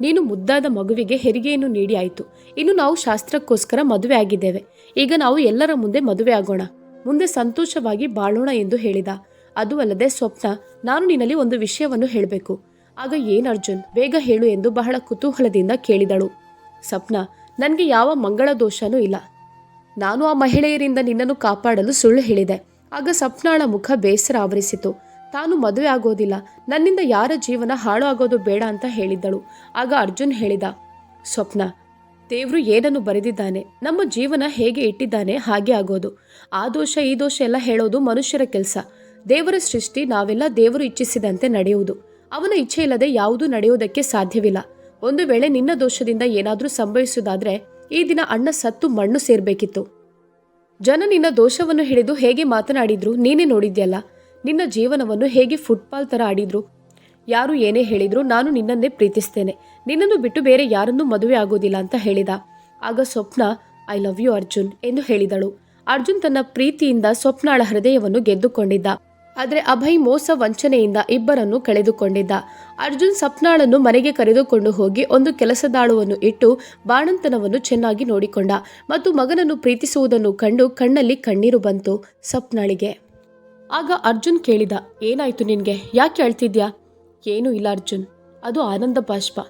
ನೀನು ಮುದ್ದಾದ ಮಗುವಿಗೆ ಹೆರಿಗೆಯನ್ನು ನೀಡಿ ಆಯಿತು. ಇನ್ನು ನಾವು ಶಾಸ್ತ್ರಕ್ಕೋಸ್ಕರ ಮದುವೆ ಆಗಿದ್ದೇವೆ. ಈಗ ನಾವು ಎಲ್ಲರ ಮುಂದೆ ಮದುವೆ ಆಗೋಣ. ಮುಂದೆ ಸಂತೋಷವಾಗಿ ಬಾಳೋಣ ಎಂದು ಹೇಳಿದ. ಅದು ಅಲ್ಲದೆ ಸ್ವಪ್ನ ನಾನು ನಿನ್ನಲ್ಲಿ ಒಂದು ವಿಷಯವನ್ನು ಹೇಳಬೇಕು. ಆಗ ಏನ್ ಅರ್ಜುನ್? ಬೇಗ ಹೇಳು ಎಂದು ಬಹಳ ಕುತೂಹಲದಿಂದ ಕೇಳಿದಳು. ಸಪ್ನ, ನನಗೆ ಯಾವ ಮಂಗಳ ದೋಷನೂ ಇಲ್ಲ. ನಾನು ಆ ಮಹಿಳೆಯರಿಂದ ನಿನ್ನನ್ನು ಕಾಪಾಡಲು ಸುಳ್ಳು ಹೇಳಿದೆ. ಆಗ ಸಪ್ನಾಳ ಮುಖ ಬೇಸರ ಆವರಿಸಿತು. ತಾನು ಮದುವೆ ಆಗೋದಿಲ್ಲ. ನನ್ನಿಂದ ಯಾರ ಜೀವನ ಹಾಳು ಆಗೋದು ಬೇಡ ಅಂತ ಹೇಳಿದ್ದಳು. ಆಗ ಅರ್ಜುನ್ ಹೇಳಿದ ಸ್ವಪ್ನ ದೇವ್ರು ಏನನ್ನು ಬರೆದಿದ್ದಾನೆ? ನಮ್ಮ ಜೀವನ ಹೇಗೆ ಇಟ್ಟಿದ್ದಾನೆ? ಹಾಗೆ ಆಗೋದು. ಆ ದೋಷ, ಈ ದೋಷ ಎಲ್ಲ ಹೇಳೋದು ಮನುಷ್ಯರ ಕೆಲಸ. ದೇವರ ಸೃಷ್ಟಿ ನಾವೆಲ್ಲ ದೇವರು ಇಚ್ಛಿಸಿದಂತೆ ನಡೆಯುವುದು. ಅವನ ಇಚ್ಛೆ ಇಲ್ಲದೆ ಯಾವುದೂ ನಡೆಯುವುದಕ್ಕೆ ಸಾಧ್ಯವಿಲ್ಲ. ಒಂದು ವೇಳೆ ನಿನ್ನ ದೋಷದಿಂದ ಏನಾದರೂ ಸಂಭವಿಸುವುದಾದ್ರೆ ಈ ದಿನ ಅಣ್ಣ ಸತ್ತು ಮಣ್ಣು ಸೇರ್ಬೇಕಿತ್ತು. ಜನ ನಿನ್ನ ದೋಷವನ್ನು ಹಿಡಿದು ಹೇಗೆ ಮಾತನಾಡಿದ್ರು ನೀನೇ ನೋಡಿದ್ಯಲ್ಲ. ನಿನ್ನ ಜೀವನವನ್ನು ಹೇಗೆ ಫುಟ್ಬಾಲ್ ತರ ಆಡಿದ್ರು. ಯಾರು ಏನೇ ಹೇಳಿದ್ರು ನಾನು ನಿನ್ನನ್ನೇ ಪ್ರೀತಿಸ್ತೇನೆ. ನಿನ್ನನ್ನು ಬಿಟ್ಟು ಬೇರೆ ಯಾರನ್ನೂ ಮದುವೆ ಆಗೋದಿಲ್ಲ ಅಂತ ಹೇಳಿದ. ಆಗ Swapna, I love you Arjun ಎಂದು ಹೇಳಿದಳು. ಅರ್ಜುನ್ ತನ್ನ ಪ್ರೀತಿಯಿಂದ ಸ್ವಪ್ನಾಳ ಹೃದಯವನ್ನು ಗೆದ್ದುಕೊಂಡಿದ್ದ. ಆದರೆ ಅಭಯ್ ಮೋಸ ವಂಚನೆಯಿಂದ ಇಬ್ಬರನ್ನು ಕಳೆದುಕೊಂಡಿದ್ದ. ಅರ್ಜುನ್ ಸಪ್ನಾಳನ್ನು ಮನೆಗೆ ಕರೆದುಕೊಂಡು ಹೋಗಿ ಒಂದು ಕೆಲಸದಾಳುವನ್ನು ಇಟ್ಟು ಬಾಣಂತನವನ್ನು ಚೆನ್ನಾಗಿ ನೋಡಿಕೊಂಡ ಮತ್ತು ಮಗನನ್ನು ಪ್ರೀತಿಸುವುದನ್ನು ಕಂಡು ಕಣ್ಣಲ್ಲಿ ಕಣ್ಣೀರು ಬಂತು ಸಪ್ನಾಳಿಗೆ. ಆಗ ಅರ್ಜುನ್ ಕೇಳಿದ, ಏನಾಯ್ತು ನಿನಗೆ? ಯಾಕೆ ಅಳ್ತಿದ್ಯಾ? ಏನೂ ಇಲ್ಲ ಅರ್ಜುನ್. ಅದು ಆನಂದ ಬಾಷ್ಪ.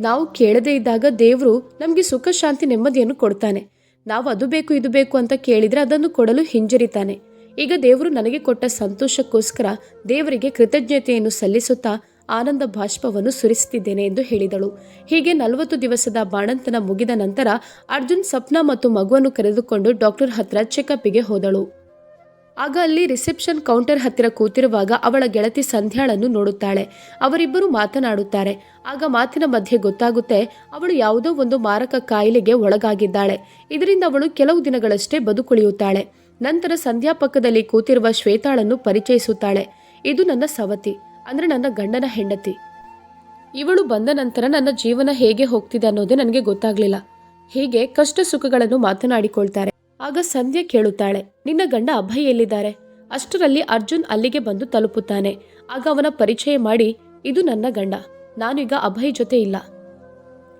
ನಾವು ಕೇಳದೇ ಇದ್ದಾಗ ದೇವರು ನಮಗೆ ಸುಖ, ಶಾಂತಿ ನೆಮ್ಮದಿಯನ್ನು ಕೊಡ್ತಾನೆ. ನಾವು ಅದು ಬೇಕು, ಇದು ಬೇಕು ಅಂತ ಕೇಳಿದರೆ ಅದನ್ನು ಕೊಡಲು ಹಿಂಜರಿತಾನೆ. ಈಗ ದೇವರು ನನಗೆ ಕೊಟ್ಟ ಸಂತೋಷಕ್ಕೋಸ್ಕರ ದೇವರಿಗೆ ಕೃತಜ್ಞತೆಯನ್ನು ಸಲ್ಲಿಸುತ್ತಾ ಆನಂದ ಬಾಷ್ಪವನ್ನು ಸುರಿಸುತ್ತಿದ್ದೇನೆ ಎಂದು ಹೇಳಿದಳು. ಹೀಗೆ ನಲವತ್ತು ದಿವಸದ ಬಾಣಂತನ ಮುಗಿದ ನಂತರ ಅರ್ಜುನ್ ಸಪ್ನ ಮತ್ತು ಮಗುವನ್ನು ಕರೆದುಕೊಂಡು ಡಾಕ್ಟರ್ ಹತ್ರ ಚೆಕಪ್ಗೆ ಹೋದಳು. ಆಗ ಅಲ್ಲಿ ರಿಸೆಪ್ಷನ್ ಕೌಂಟರ್ ಹತ್ತಿರ ಕೂತಿರುವಾಗ ಅವಳ ಗೆಳತಿ ಸಂಧ್ಯಾಳನ್ನು ನೋಡುತ್ತಾಳೆ. ಅವರಿಬ್ಬರು ಮಾತನಾಡುತ್ತಾರೆ. ಆಗ ಮಾತಿನ ಮಧ್ಯೆ ಗೊತ್ತಾಗುತ್ತೆ, ಅವಳು ಯಾವುದೋ ಒಂದು ಮಾರಕ ಕಾಯಿಲೆಗೆ ಒಳಗಾಗಿದ್ದಾಳೆ. ಇದರಿಂದ ಅವಳು ಕೆಲವು ದಿನಗಳಷ್ಟೇ ಬದುಕುಳಿಯುತ್ತಾಳೆ. ನಂತರ ಸಂಧ್ಯಾ ಪಕ್ಕದಲ್ಲಿ ಕೂತಿರುವ ಶ್ವೇತಾಳನ್ನು ಪರಿಚಯಿಸುತ್ತಾಳೆ. ಇದು ನನ್ನ ಸವತಿ, ಅಂದ್ರೆ ನನ್ನ ಗಂಡನ ಹೆಂಡತಿ. ಇವಳು ಬಂದ ನಂತರ ನನ್ನ ಜೀವನ ಹೇಗೆ ಹೋಗ್ತಿದೆ ಅನ್ನೋದೇ ನನಗೆ ಗೊತ್ತಾಗ್ಲಿಲ್ಲ. ಹೀಗೆ ಕಷ್ಟ ಸುಖಗಳನ್ನು ಮಾತನಾಡಿಕೊಳ್ತಾರೆ. ಆಗ ಸಂಧ್ಯಾ ಕೇಳುತ್ತಾಳೆ, ನಿನ್ನ ಗಂಡ ಅಭಯ್ ಎಲ್ಲಿದ್ದಾರೆ? ಅಷ್ಟರಲ್ಲಿ ಅರ್ಜುನ್ ಅಲ್ಲಿಗೆ ಬಂದು ತಲುಪುತ್ತಾನೆ. ಆಗ ಅವನ ಪರಿಚಯ ಮಾಡಿ, ಇದು ನನ್ನ ಗಂಡ, ನಾನೀಗ ಅಭಯ್ ಜೊತೆ ಇಲ್ಲ.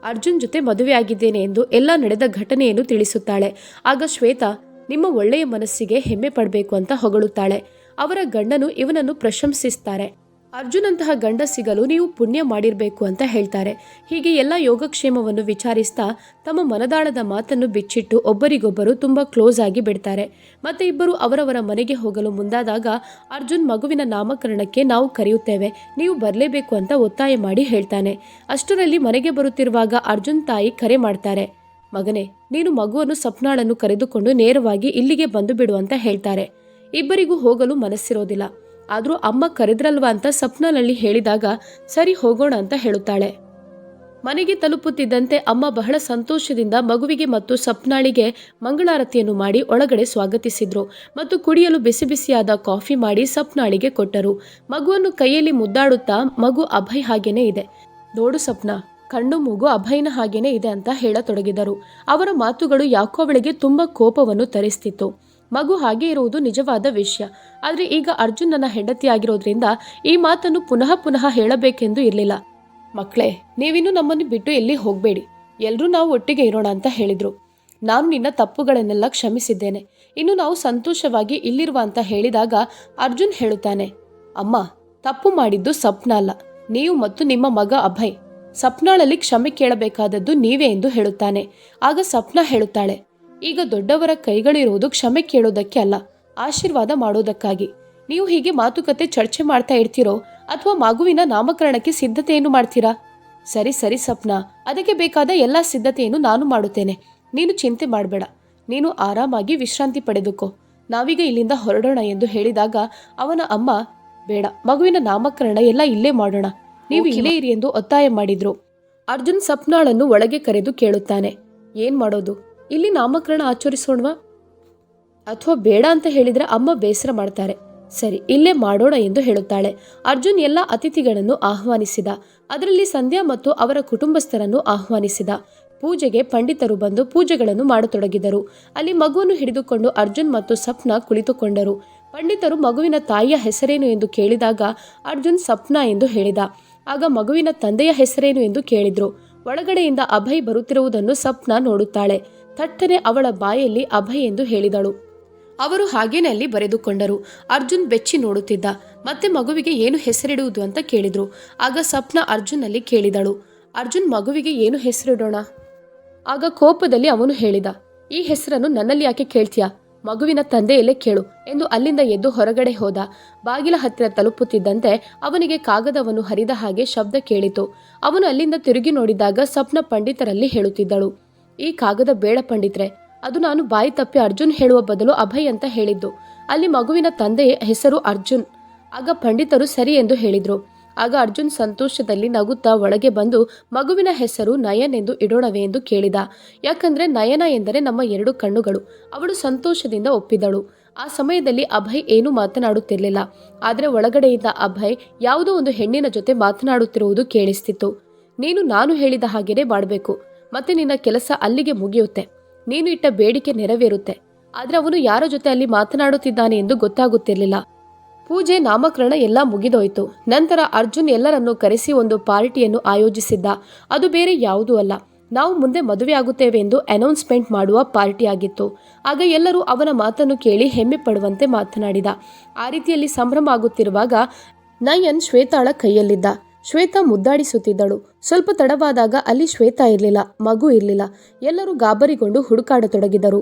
ಅರ್ಜುನ್ ಜೊತೆ ಮದುವೆಯಾಗಿದ್ದೇನೆ ಎಂದು ಎಲ್ಲ ನಡೆದ ಘಟನೆಯನ್ನು ತಿಳಿಸುತ್ತಾಳೆ. ಆಗ ಶ್ವೇತಾ ನಿಮ್ಮ ಒಳ್ಳೆಯ ಮನಸ್ಸಿಗೆ ಹೆಮ್ಮೆ ಪಡಬೇಕು ಅಂತ ಹೊಗಳುತ್ತಾಳೆ. ಅವರ ಗಂಡನು ಇವನನ್ನು ಪ್ರಶಂಸಿಸ್ತಾರೆ. ಅರ್ಜುನಂತಹ ಗಂಡ ಸಿಗಲು ನೀವು ಪುಣ್ಯ ಮಾಡಿರಬೇಕು ಅಂತ ಹೇಳ್ತಾರೆ. ಹೀಗೆ ಎಲ್ಲ ಯೋಗಕ್ಷೇಮವನ್ನು ವಿಚಾರಿಸ್ತಾ ತಮ್ಮ ಮನದಾಳದ ಮಾತನ್ನು ಬಿಚ್ಚಿಟ್ಟು ಒಬ್ಬರಿಗೊಬ್ಬರು ತುಂಬ ಕ್ಲೋಸ್ ಆಗಿ ಬಿಡ್ತಾರೆ. ಮತ್ತೆ ಇಬ್ಬರು ಅವರವರ ಮನೆಗೆ ಹೋಗಲು ಮುಂದಾದಾಗ ಅರ್ಜುನ್ ಮಗುವಿನ ನಾಮಕರಣಕ್ಕೆ ನಾವು ಕರೆಯುತ್ತೇವೆ. ನೀವು ಬರಲೇಬೇಕು ಅಂತ ಒತ್ತಾಯ ಮಾಡಿ ಹೇಳ್ತಾನೆ. ಅಷ್ಟರಲ್ಲಿ ಮನೆಗೆ ಬರುತ್ತಿರುವಾಗ ಅರ್ಜುನ್ ತಾಯಿ ಕರೆ ಮಾಡ್ತಾರೆ. ಮಗನೇ, ನೀನು ಮಗುವನ್ನು ಸಪ್ನಾಳನ್ನು ಕರೆದುಕೊಂಡು ನೇರವಾಗಿ ಇಲ್ಲಿಗೆ ಬಂದು ಬಿಡು ಅಂತ ಹೇಳ್ತಾರೆ. ಇಬ್ಬರಿಗೂ ಹೋಗಲು ಮನಸ್ಸಿರೋದಿಲ್ಲ. ಆದರೂ ಅಮ್ಮ ಕರೆದ್ರಲ್ವಾ ಅಂತ ಸಪ್ನಲ್ಲಿ ಹೇಳಿದಾಗ, ಸರಿ ಹೋಗೋಣ ಅಂತ ಹೇಳುತ್ತಾಳೆ. ಮನೆಗೆ ತಲುಪುತ್ತಿದ್ದಂತೆ ಅಮ್ಮ ಬಹಳ ಸಂತೋಷದಿಂದ ಮಗುವಿಗೆ ಮತ್ತು ಸಪ್ನಾಳಿಗೆ ಮಂಗಳಾರತಿಯನ್ನು ಮಾಡಿ ಒಳಗಡೆ ಸ್ವಾಗತಿಸಿದ್ರು ಮತ್ತು ಕುಡಿಯಲು ಬಿಸಿ ಬಿಸಿಯಾದ ಕಾಫಿ ಮಾಡಿ ಸಪ್ನಾಳಿಗೆ ಕೊಟ್ಟರು. ಮಗುವನ್ನು ಕೈಯಲ್ಲಿ ಮುದ್ದಾಡುತ್ತಾ ಮಗು ಅಭಯ್ ಹಾಗೇನೇ ಇದೆ. ನೋಡು ಸಪ್ನ ಕಣ್ಣು ಮೂಗು ಅಭಯನ ಹಾಗೇನೆ ಇದೆ ಅಂತ ಹೇಳತೊಡಗಿದರು. ಅವರ ಮಾತುಗಳು ಯಾಕೋ ಅವಳಿಗೆ ತುಂಬಾ ಕೋಪವನ್ನು ತರಿಸ್ತಿತ್ತು. ಮಗು ಹಾಗೆ ಇರುವುದು ನಿಜವಾದ ವಿಷಯ. ಆದರೆ ಈಗ ಅರ್ಜುನ್ ನನ್ನ ಹೆಂಡತಿಯಾಗಿರೋದ್ರಿಂದ ಈ ಮಾತನ್ನು ಪುನಃ ಪುನಃ ಹೇಳಬೇಕೆಂದು ಇರಲಿಲ್ಲ. ಮಕ್ಕಳೇ ನೀವಿನ್ನು ನಮ್ಮನ್ನು ಬಿಟ್ಟು ಎಲ್ಲಿ ಹೋಗಬೇಡಿ. ಎಲ್ಲರೂ ನಾವು ಒಟ್ಟಿಗೆ ಇರೋಣ ಅಂತ ಹೇಳಿದರು. ನಾನು ನಿನ್ನ ತಪ್ಪುಗಳನ್ನೆಲ್ಲ ಕ್ಷಮಿಸಿದ್ದೇನೆ. ಇನ್ನು ನಾವು ಸಂತೋಷವಾಗಿ ಇಲ್ಲಿರುವ ಅಂತ ಹೇಳಿದಾಗ ಅರ್ಜುನ್ ಹೇಳುತ್ತಾನೆ, ಅಮ್ಮ, ತಪ್ಪು ಮಾಡಿದ್ದು ಸಪ್ನ ಅಲ್ಲ. ನೀವು ಮತ್ತು ನಿಮ್ಮ ಮಗ ಅಭಯ್. ಸಪ್ನಾಳಲ್ಲಿ ಕ್ಷಮೆ ಕೇಳಬೇಕಾದದ್ದು ನೀವೇ ಎಂದು ಹೇಳುತ್ತಾನೆ. ಆಗ ಸಪ್ನ ಹೇಳುತ್ತಾಳೆ, ಈಗ ದೊಡ್ಡವರ ಕೈಗಳಿರುವುದು ಕ್ಷಮೆ ಕೇಳೋದಕ್ಕೆ ಅಲ್ಲ, ಆಶೀರ್ವಾದ ಮಾಡೋದಕ್ಕಾಗಿ. ನೀವು ಹೀಗೆ ಮಾತುಕತೆ ಚರ್ಚೆ ಮಾಡ್ತಾ ಇರ್ತೀರೋ ಅಥವಾ ಮಗುವಿನ ನಾಮಕರಣಕ್ಕೆ ಸಿದ್ಧತೆಯನ್ನು ಮಾಡ್ತೀರಾ? ಸರಿ ಸರಿ ಸಪ್ನ, ಅದಕ್ಕೆ ಬೇಕಾದ ಎಲ್ಲ ಸಿದ್ಧತೆಯನ್ನು ನಾನು ಮಾಡುತ್ತೇನೆ. ನೀನು ಚಿಂತೆ ಮಾಡಬೇಡ. ನೀನು ಆರಾಮಾಗಿ ವಿಶ್ರಾಂತಿ ಪಡೆದುಕೋ. ನಾವೀಗ ಇಲ್ಲಿಂದ ಹೊರಡೋಣ ಎಂದು ಹೇಳಿದಾಗ ಅವನ ಅಮ್ಮ, ಬೇಡ, ಮಗುವಿನ ನಾಮಕರಣ ಎಲ್ಲ ಇಲ್ಲೇ ಮಾಡೋಣ. ನೀವು ಇಲ್ಲೇ ಇರಿ ಎಂದು ಒತ್ತಾಯ ಮಾಡಿದ್ರು. ಅರ್ಜುನ್ ಸಪ್ನಾಳನ್ನು ಒಳಗೆ ಕರೆದು ಕೇಳುತ್ತಾನೆ. ಏನ್ ಮಾಡೋದು? ಇಲ್ಲಿ ನಾಮಕರಣ ಆಚರಿಸೋಣವಾ? ಅಥವಾ ಬೇಡ ಅಂತ ಹೇಳಿದ್ರೆ ಅಮ್ಮ ಬೇಸರ ಮಾಡ್ತಾರೆ. ಸರಿ ಇಲ್ಲೇ ಮಾಡೋಣ ಎಂದು ಹೇಳುತ್ತಾಳೆ. ಅರ್ಜುನ್ ಎಲ್ಲ ಅತಿಥಿಗಳನ್ನು ಆಹ್ವಾನಿಸಿದ. ಅದರಲ್ಲಿ ಸಂಧ್ಯಾ ಮತ್ತು ಅವರ ಕುಟುಂಬಸ್ಥರನ್ನು ಆಹ್ವಾನಿಸಿದ. ಪೂಜೆಗೆ ಪಂಡಿತರು ಬಂದು ಪೂಜೆಗಳನ್ನು ಮಾಡತೊಡಗಿದರು. ಅಲ್ಲಿ ಮಗುವನ್ನು ಹಿಡಿದುಕೊಂಡು ಅರ್ಜುನ್ ಮತ್ತು ಸಪ್ನ ಕುಳಿತುಕೊಂಡರು. ಪಂಡಿತರು ಮಗುವಿನ ತಾಯಿಯ ಹೆಸರೇನು ಎಂದು ಕೇಳಿದಾಗ ಅರ್ಜುನ್ ಸಪ್ನ ಎಂದು ಹೇಳಿದ. ಆಗ ಮಗುವಿನ ತಂದೆಯ ಹೆಸರೇನು ಎಂದು ಕೇಳಿದ್ರು. ಒಳಗಡೆಯಿಂದ ಅಭಯ್ ಬರುತ್ತಿರುವುದನ್ನು ಸಪ್ನ ನೋಡುತ್ತಾಳೆ. ಥಟ್ಟನೆ ಅವಳ ಬಾಯಲ್ಲಿ ಅಭಯ್ ಎಂದು ಹೇಳಿದಳು. ಅವರು ಹಾಗೇನೆ ಅಲ್ಲಿ ಬರೆದುಕೊಂಡರು. ಅರ್ಜುನ್ ಬೆಚ್ಚಿ ನೋಡುತ್ತಿದ್ದ. ಮತ್ತೆ ಮಗುವಿಗೆ ಏನು ಹೆಸರಿಡುವುದು ಅಂತ ಕೇಳಿದ್ರು. ಆಗ ಸಪ್ನ ಅರ್ಜುನಲ್ಲಿ ಕೇಳಿದಳು. ಅರ್ಜುನ್ ಮಗುವಿಗೆ ಏನು ಹೆಸರಿಡೋಣ? ಆಗ ಕೋಪದಲ್ಲಿ ಅವನು ಹೇಳಿದ. ಈ ಹೆಸರನ್ನು ನನ್ನಲ್ಲಿ ಯಾಕೆ ಕೇಳ್ತೀಯಾ? ಮಗುವಿನ ತಂದೆಯಲ್ಲೇ ಕೇಳು ಎಂದು ಅಲ್ಲಿಂದ ಎದ್ದು ಹೊರಗಡೆ ಹೋದ. ಬಾಗಿಲ ಹತ್ತಿರ ತಲುಪುತ್ತಿದ್ದಂತೆ ಅವನಿಗೆ ಕಾಗದವನ್ನು ಹರಿದ ಹಾಗೆ ಶಬ್ದ ಕೇಳಿತು. ಅವನು ಅಲ್ಲಿಂದ ತಿರುಗಿ ನೋಡಿದಾಗ ಸಪ್ನ ಪಂಡಿತರಲ್ಲಿ ಹೇಳುತ್ತಿದ್ದಳು. ಈ ಕಾಗದ ಬೇಡ ಪಂಡಿತ್ರೆ, ಅದು ನಾನು ಬಾಯಿ ತಪ್ಪಿ ಅರ್ಜುನ್ ಹೇಳುವ ಬದಲು ಅಭಯ್ ಅಂತ ಹೇಳಿದ್ದು. ಅಲ್ಲಿ ಮಗುವಿನ ತಂದೆಯ ಹೆಸರು ಅರ್ಜುನ್. ಆಗ ಪಂಡಿತರು ಸರಿ ಎಂದು ಹೇಳಿದ್ರು. ಆಗ ಅರ್ಜುನ್ ಸಂತೋಷದಲ್ಲಿ ನಗುತ್ತಾ ಒಳಗೆ ಬಂದು ಮಗುವಿನ ಹೆಸರು ನಯನ್ ಎಂದು ಇಡೋಣವೇ ಎಂದು ಕೇಳಿದ. ಯಾಕಂದ್ರೆ ನಯನ ಎಂದರೆ ನಮ್ಮ ಎರಡು ಕಣ್ಣುಗಳು. ಅವಳು ಸಂತೋಷದಿಂದ ಒಪ್ಪಿದಳು. ಆ ಸಮಯದಲ್ಲಿ ಅಭಯ್ ಏನೂ ಮಾತನಾಡುತ್ತಿರಲಿಲ್ಲ. ಆದರೆ ಒಳಗಡೆಯಿಂದ ಅಭಯ್ ಯಾವುದೋ ಒಂದು ಹೆಣ್ಣಿನ ಜೊತೆ ಮಾತನಾಡುತ್ತಿರುವುದು ಕೇಳಿಸ್ತಿತ್ತು. ನೀನು ನಾನು ಹೇಳಿದ ಹಾಗೇನೆ ಮಾಡಬೇಕು. ಮತ್ತೆ ನಿನ್ನ ಕೆಲಸ ಅಲ್ಲಿಗೆ ಮುಗಿಯುತ್ತೆ. ನೀನು ಇಟ್ಟ ಬೇಡಿಕೆ ನೆರವೇರುತ್ತೆ. ಆದರೆ ಅವನು ಯಾರ ಜೊತೆ ಅಲ್ಲಿ ಮಾತನಾಡುತ್ತಿದ್ದಾನೆ ಎಂದು ಗೊತ್ತಾಗುತ್ತಿರಲಿಲ್ಲ. ಪೂಜೆ, ನಾಮಕರಣ ಎಲ್ಲ ಮುಗಿದೋಯ್ತು. ನಂತರ ಅರ್ಜುನ್ ಎಲ್ಲರನ್ನೂ ಕರೆಸಿ ಒಂದು ಪಾರ್ಟಿಯನ್ನು ಆಯೋಜಿಸಿದ್ದ. ಅದು ಬೇರೆ ಯಾವುದೂ ಅಲ್ಲ. ನಾವು ಮುಂದೆ ಮದುವೆ ಆಗುತ್ತೇವೆ ಎಂದು ಅನೌನ್ಸ್ಮೆಂಟ್ ಮಾಡುವ ಪಾರ್ಟಿ ಆಗಿತ್ತು ಆಗ ಎಲ್ಲರೂ ಅವನ ಮಾತನ್ನು ಕೇಳಿ ಹೆಮ್ಮೆ ಪಡುವಂತೆ ಮಾತನಾಡಿದ. ಆ ರೀತಿಯಲ್ಲಿ ಸಂಭ್ರಮ ಆಗುತ್ತಿರುವಾಗ ನಯನ್ ಶ್ವೇತಾಳ ಕೈಯಲ್ಲಿದ್ದ. ಶ್ವೇತಾ ಮುದ್ದಾಡಿಸುತ್ತಿದ್ದಳು. ಸ್ವಲ್ಪ ತಡವಾದಾಗ ಅಲ್ಲಿ ಶ್ವೇತಾ ಇರಲಿಲ್ಲ, ಮಗು ಇರಲಿಲ್ಲ. ಎಲ್ಲರೂ ಗಾಬರಿಗೊಂಡು ಹುಡುಕಾಡತೊಡಗಿದರು.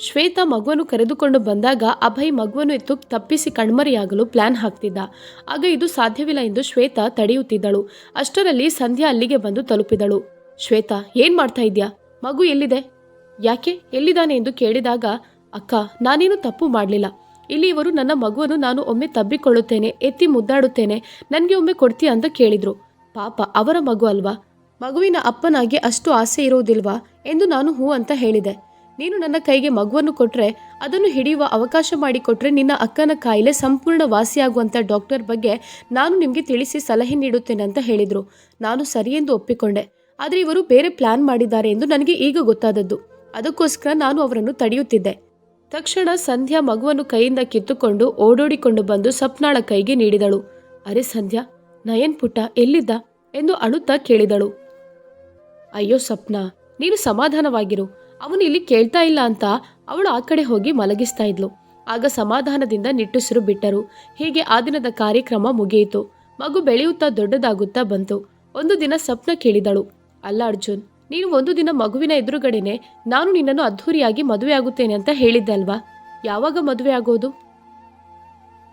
ಶ್ವೇತಾ ಮಗುವನ್ನು ಕರೆದುಕೊಂಡು ಬಂದಾಗ ಅಭಯ್ ಮಗುವನ್ನು ಎತ್ತು ತಪ್ಪಿಸಿ ಕಣ್ಮರೆಯಾಗಲು ಪ್ಲಾನ್ ಹಾಕ್ತಿದ್ದ. ಆಗ ಇದು ಸಾಧ್ಯವಿಲ್ಲ ಎಂದು ಶ್ವೇತಾ ತಡೆಯುತ್ತಿದ್ದಳು. ಅಷ್ಟರಲ್ಲಿ ಸಂಧ್ಯಾ ಅಲ್ಲಿಗೆ ಬಂದು ತಲುಪಿದಳು. ಶ್ವೇತಾ, ಏನ್ ಮಾಡ್ತಾ ಇದ್ಯಾ? ಮಗು ಎಲ್ಲಿದೆ? ಯಾಕೆ? ಎಲ್ಲಿದ್ದಾನೆ ಎಂದು ಕೇಳಿದಾಗ, ಅಕ್ಕ, ನಾನೇನು ತಪ್ಪು ಮಾಡಲಿಲ್ಲ. ಇಲ್ಲಿ ಇವರು ನನ್ನ ಮಗುವನ್ನು ನಾನು ಒಮ್ಮೆ ತಬ್ಬಿಕೊಳ್ಳುತ್ತೇನೆ, ಎತ್ತಿ ಮುದ್ದಾಡುತ್ತೇನೆ, ನನಗೆ ಒಮ್ಮೆ ಕೊಡ್ತೀಯ ಅಂತ ಕೇಳಿದ್ರು. ಪಾಪ, ಅವರ ಮಗು ಅಲ್ವಾ? ಮಗುವಿನ ಅಪ್ಪನಾಗಿ ಅಷ್ಟು ಆಸೆ ಇರೋದಿಲ್ವಾ ಎಂದು ನಾನು ಹೂ ಅಂತ ಹೇಳಿದೆ. ನೀನು ನನ್ನ ಕೈಗೆ ಮಗುವನ್ನು ಕೊಟ್ರೆ ಅದನ್ನು ಹಿಡಿಯುವ ಅವಕಾಶ ಮಾಡಿಕೊಟ್ರೆ ನಿನ್ನ ಅಕ್ಕನ ಕಾಯಿಲೆ ಸಂಪೂರ್ಣ ವಾಸಿಯಾಗುವಂಥ ಡಾಕ್ಟರ್ ಬಗ್ಗೆ ನಾನು ನಿಮಗೆ ತಿಳಿಸಿ ಸಲಹೆ ನೀಡುತ್ತೇನೆ ಅಂತ ಹೇಳಿದರು. ನಾನು ಸರಿ ಎಂದು ಒಪ್ಪಿಕೊಂಡೆ. ಆದರೆ ಇವರು ಬೇರೆ ಪ್ಲಾನ್ ಮಾಡಿದ್ದಾರೆ ಎಂದು ನನಗೆ ಈಗ ಗೊತ್ತಾದದ್ದು. ಅದಕ್ಕೋಸ್ಕರ ನಾನು ಅವರನ್ನು ತಡೆಯುತ್ತಿದ್ದೆ. ತಕ್ಷಣ ಸಂಧ್ಯಾ ಮಗುವನ್ನು ಕೈಯಿಂದ ಕಿತ್ತುಕೊಂಡು ಓಡೋಡಿಕೊಂಡು ಬಂದು ಸಪ್ನಾಳ ಕೈಗೆ ನೀಡಿದಳು. ಅರೆ ಸಂಧ್ಯಾ, ನಯನ್ ಪುಟ್ಟ ಎಲ್ಲಿದ್ದ? ಎಂದು ಅಳುತ್ತಾ ಕೇಳಿದಳು. ಅಯ್ಯೋ ಸಪ್ನಾ, ನೀನು ಸಮಾಧಾನವಾಗಿರು. ಅವನು ಇಲ್ಲಿ ಕೇಳ್ತಾ ಇಲ್ಲ ಅಂತ ಅವಳು ಆ ಕಡೆ ಹೋಗಿ ಮಲಗಿಸ್ತಾ ಇದ್ಲು. ಆಗ ಸಮಾಧಾನದಿಂದ ನಿಟ್ಟುಸಿರು ಬಿಟ್ಟರು. ಹೀಗೆ ಆ ದಿನದ ಕಾರ್ಯಕ್ರಮ ಮುಗಿಯಿತು. ಮಗು ಬೆಳೆಯುತ್ತಾ ದೊಡ್ಡದಾಗುತ್ತಾ ಬಂತು. ಒಂದು ದಿನ ಸ್ವಪ್ನ ಕೇಳಿದಳು. ಅಲ್ಲ ಅರ್ಜುನ್, ನೀನು ಒಂದು ದಿನ ಮಗುವಿನ ಎದುರುಗಡೆನೆ ನಾನು ನಿನ್ನನ್ನು ಅದ್ಧೂರಿಯಾಗಿ ಮದುವೆ ಆಗುತ್ತೇನೆ ಅಂತ ಹೇಳಿದ್ದೆ ಅಲ್ವಾ? ಯಾವಾಗ ಮದುವೆ ಆಗೋದು?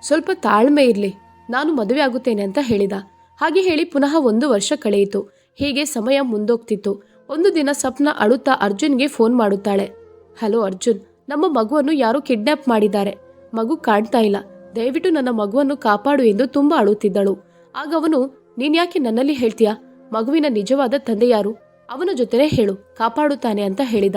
ಸ್ವಲ್ಪ ತಾಳ್ಮೆ ಇರಲಿ. ನಾನು ಮದುವೆ ಆಗುತ್ತೇನೆ ಅಂತ ಹೇಳಿದ. ಹಾಗೆ ಹೇಳಿ ಪುನಃ ಒಂದು ವರ್ಷ ಕಳೆಯಿತು. ಹೀಗೆ ಸಮಯ ಮುಂದೋಗ್ತಿತ್ತು. ಒಂದು ದಿನ ಸಪ್ನ ಅಳುತ್ತಾ ಅರ್ಜುನ್ಗೆ ಫೋನ್ ಮಾಡುತ್ತಾಳೆ. ಹಲೋ ಅರ್ಜುನ್, ನಮ್ಮ ಮಗುವನ್ನು ಯಾರೋ ಕಿಡ್ನಾಪ್ ಮಾಡಿದ್ದಾರೆ. ಮಗು ಕಾಣ್ತಾ ಇಲ್ಲ. ದಯವಿಟ್ಟು ನನ್ನ ಮಗುವನ್ನು ಕಾಪಾಡು ಎಂದು ತುಂಬಾ ಅಳುತ್ತಿದ್ದಳು. ಆಗ ಅವನು ನೀನ್ಯಾಕೆ ನನ್ನಲ್ಲಿ ಹೇಳ್ತೀಯಾ? ಮಗುವಿನ ನಿಜವಾದ ತಂದೆ ಯಾರು? ಅವನ ಜೊತೆನೇ ಹೇಳು, ಕಾಪಾಡುತ್ತಾನೆ ಅಂತ ಹೇಳಿದ.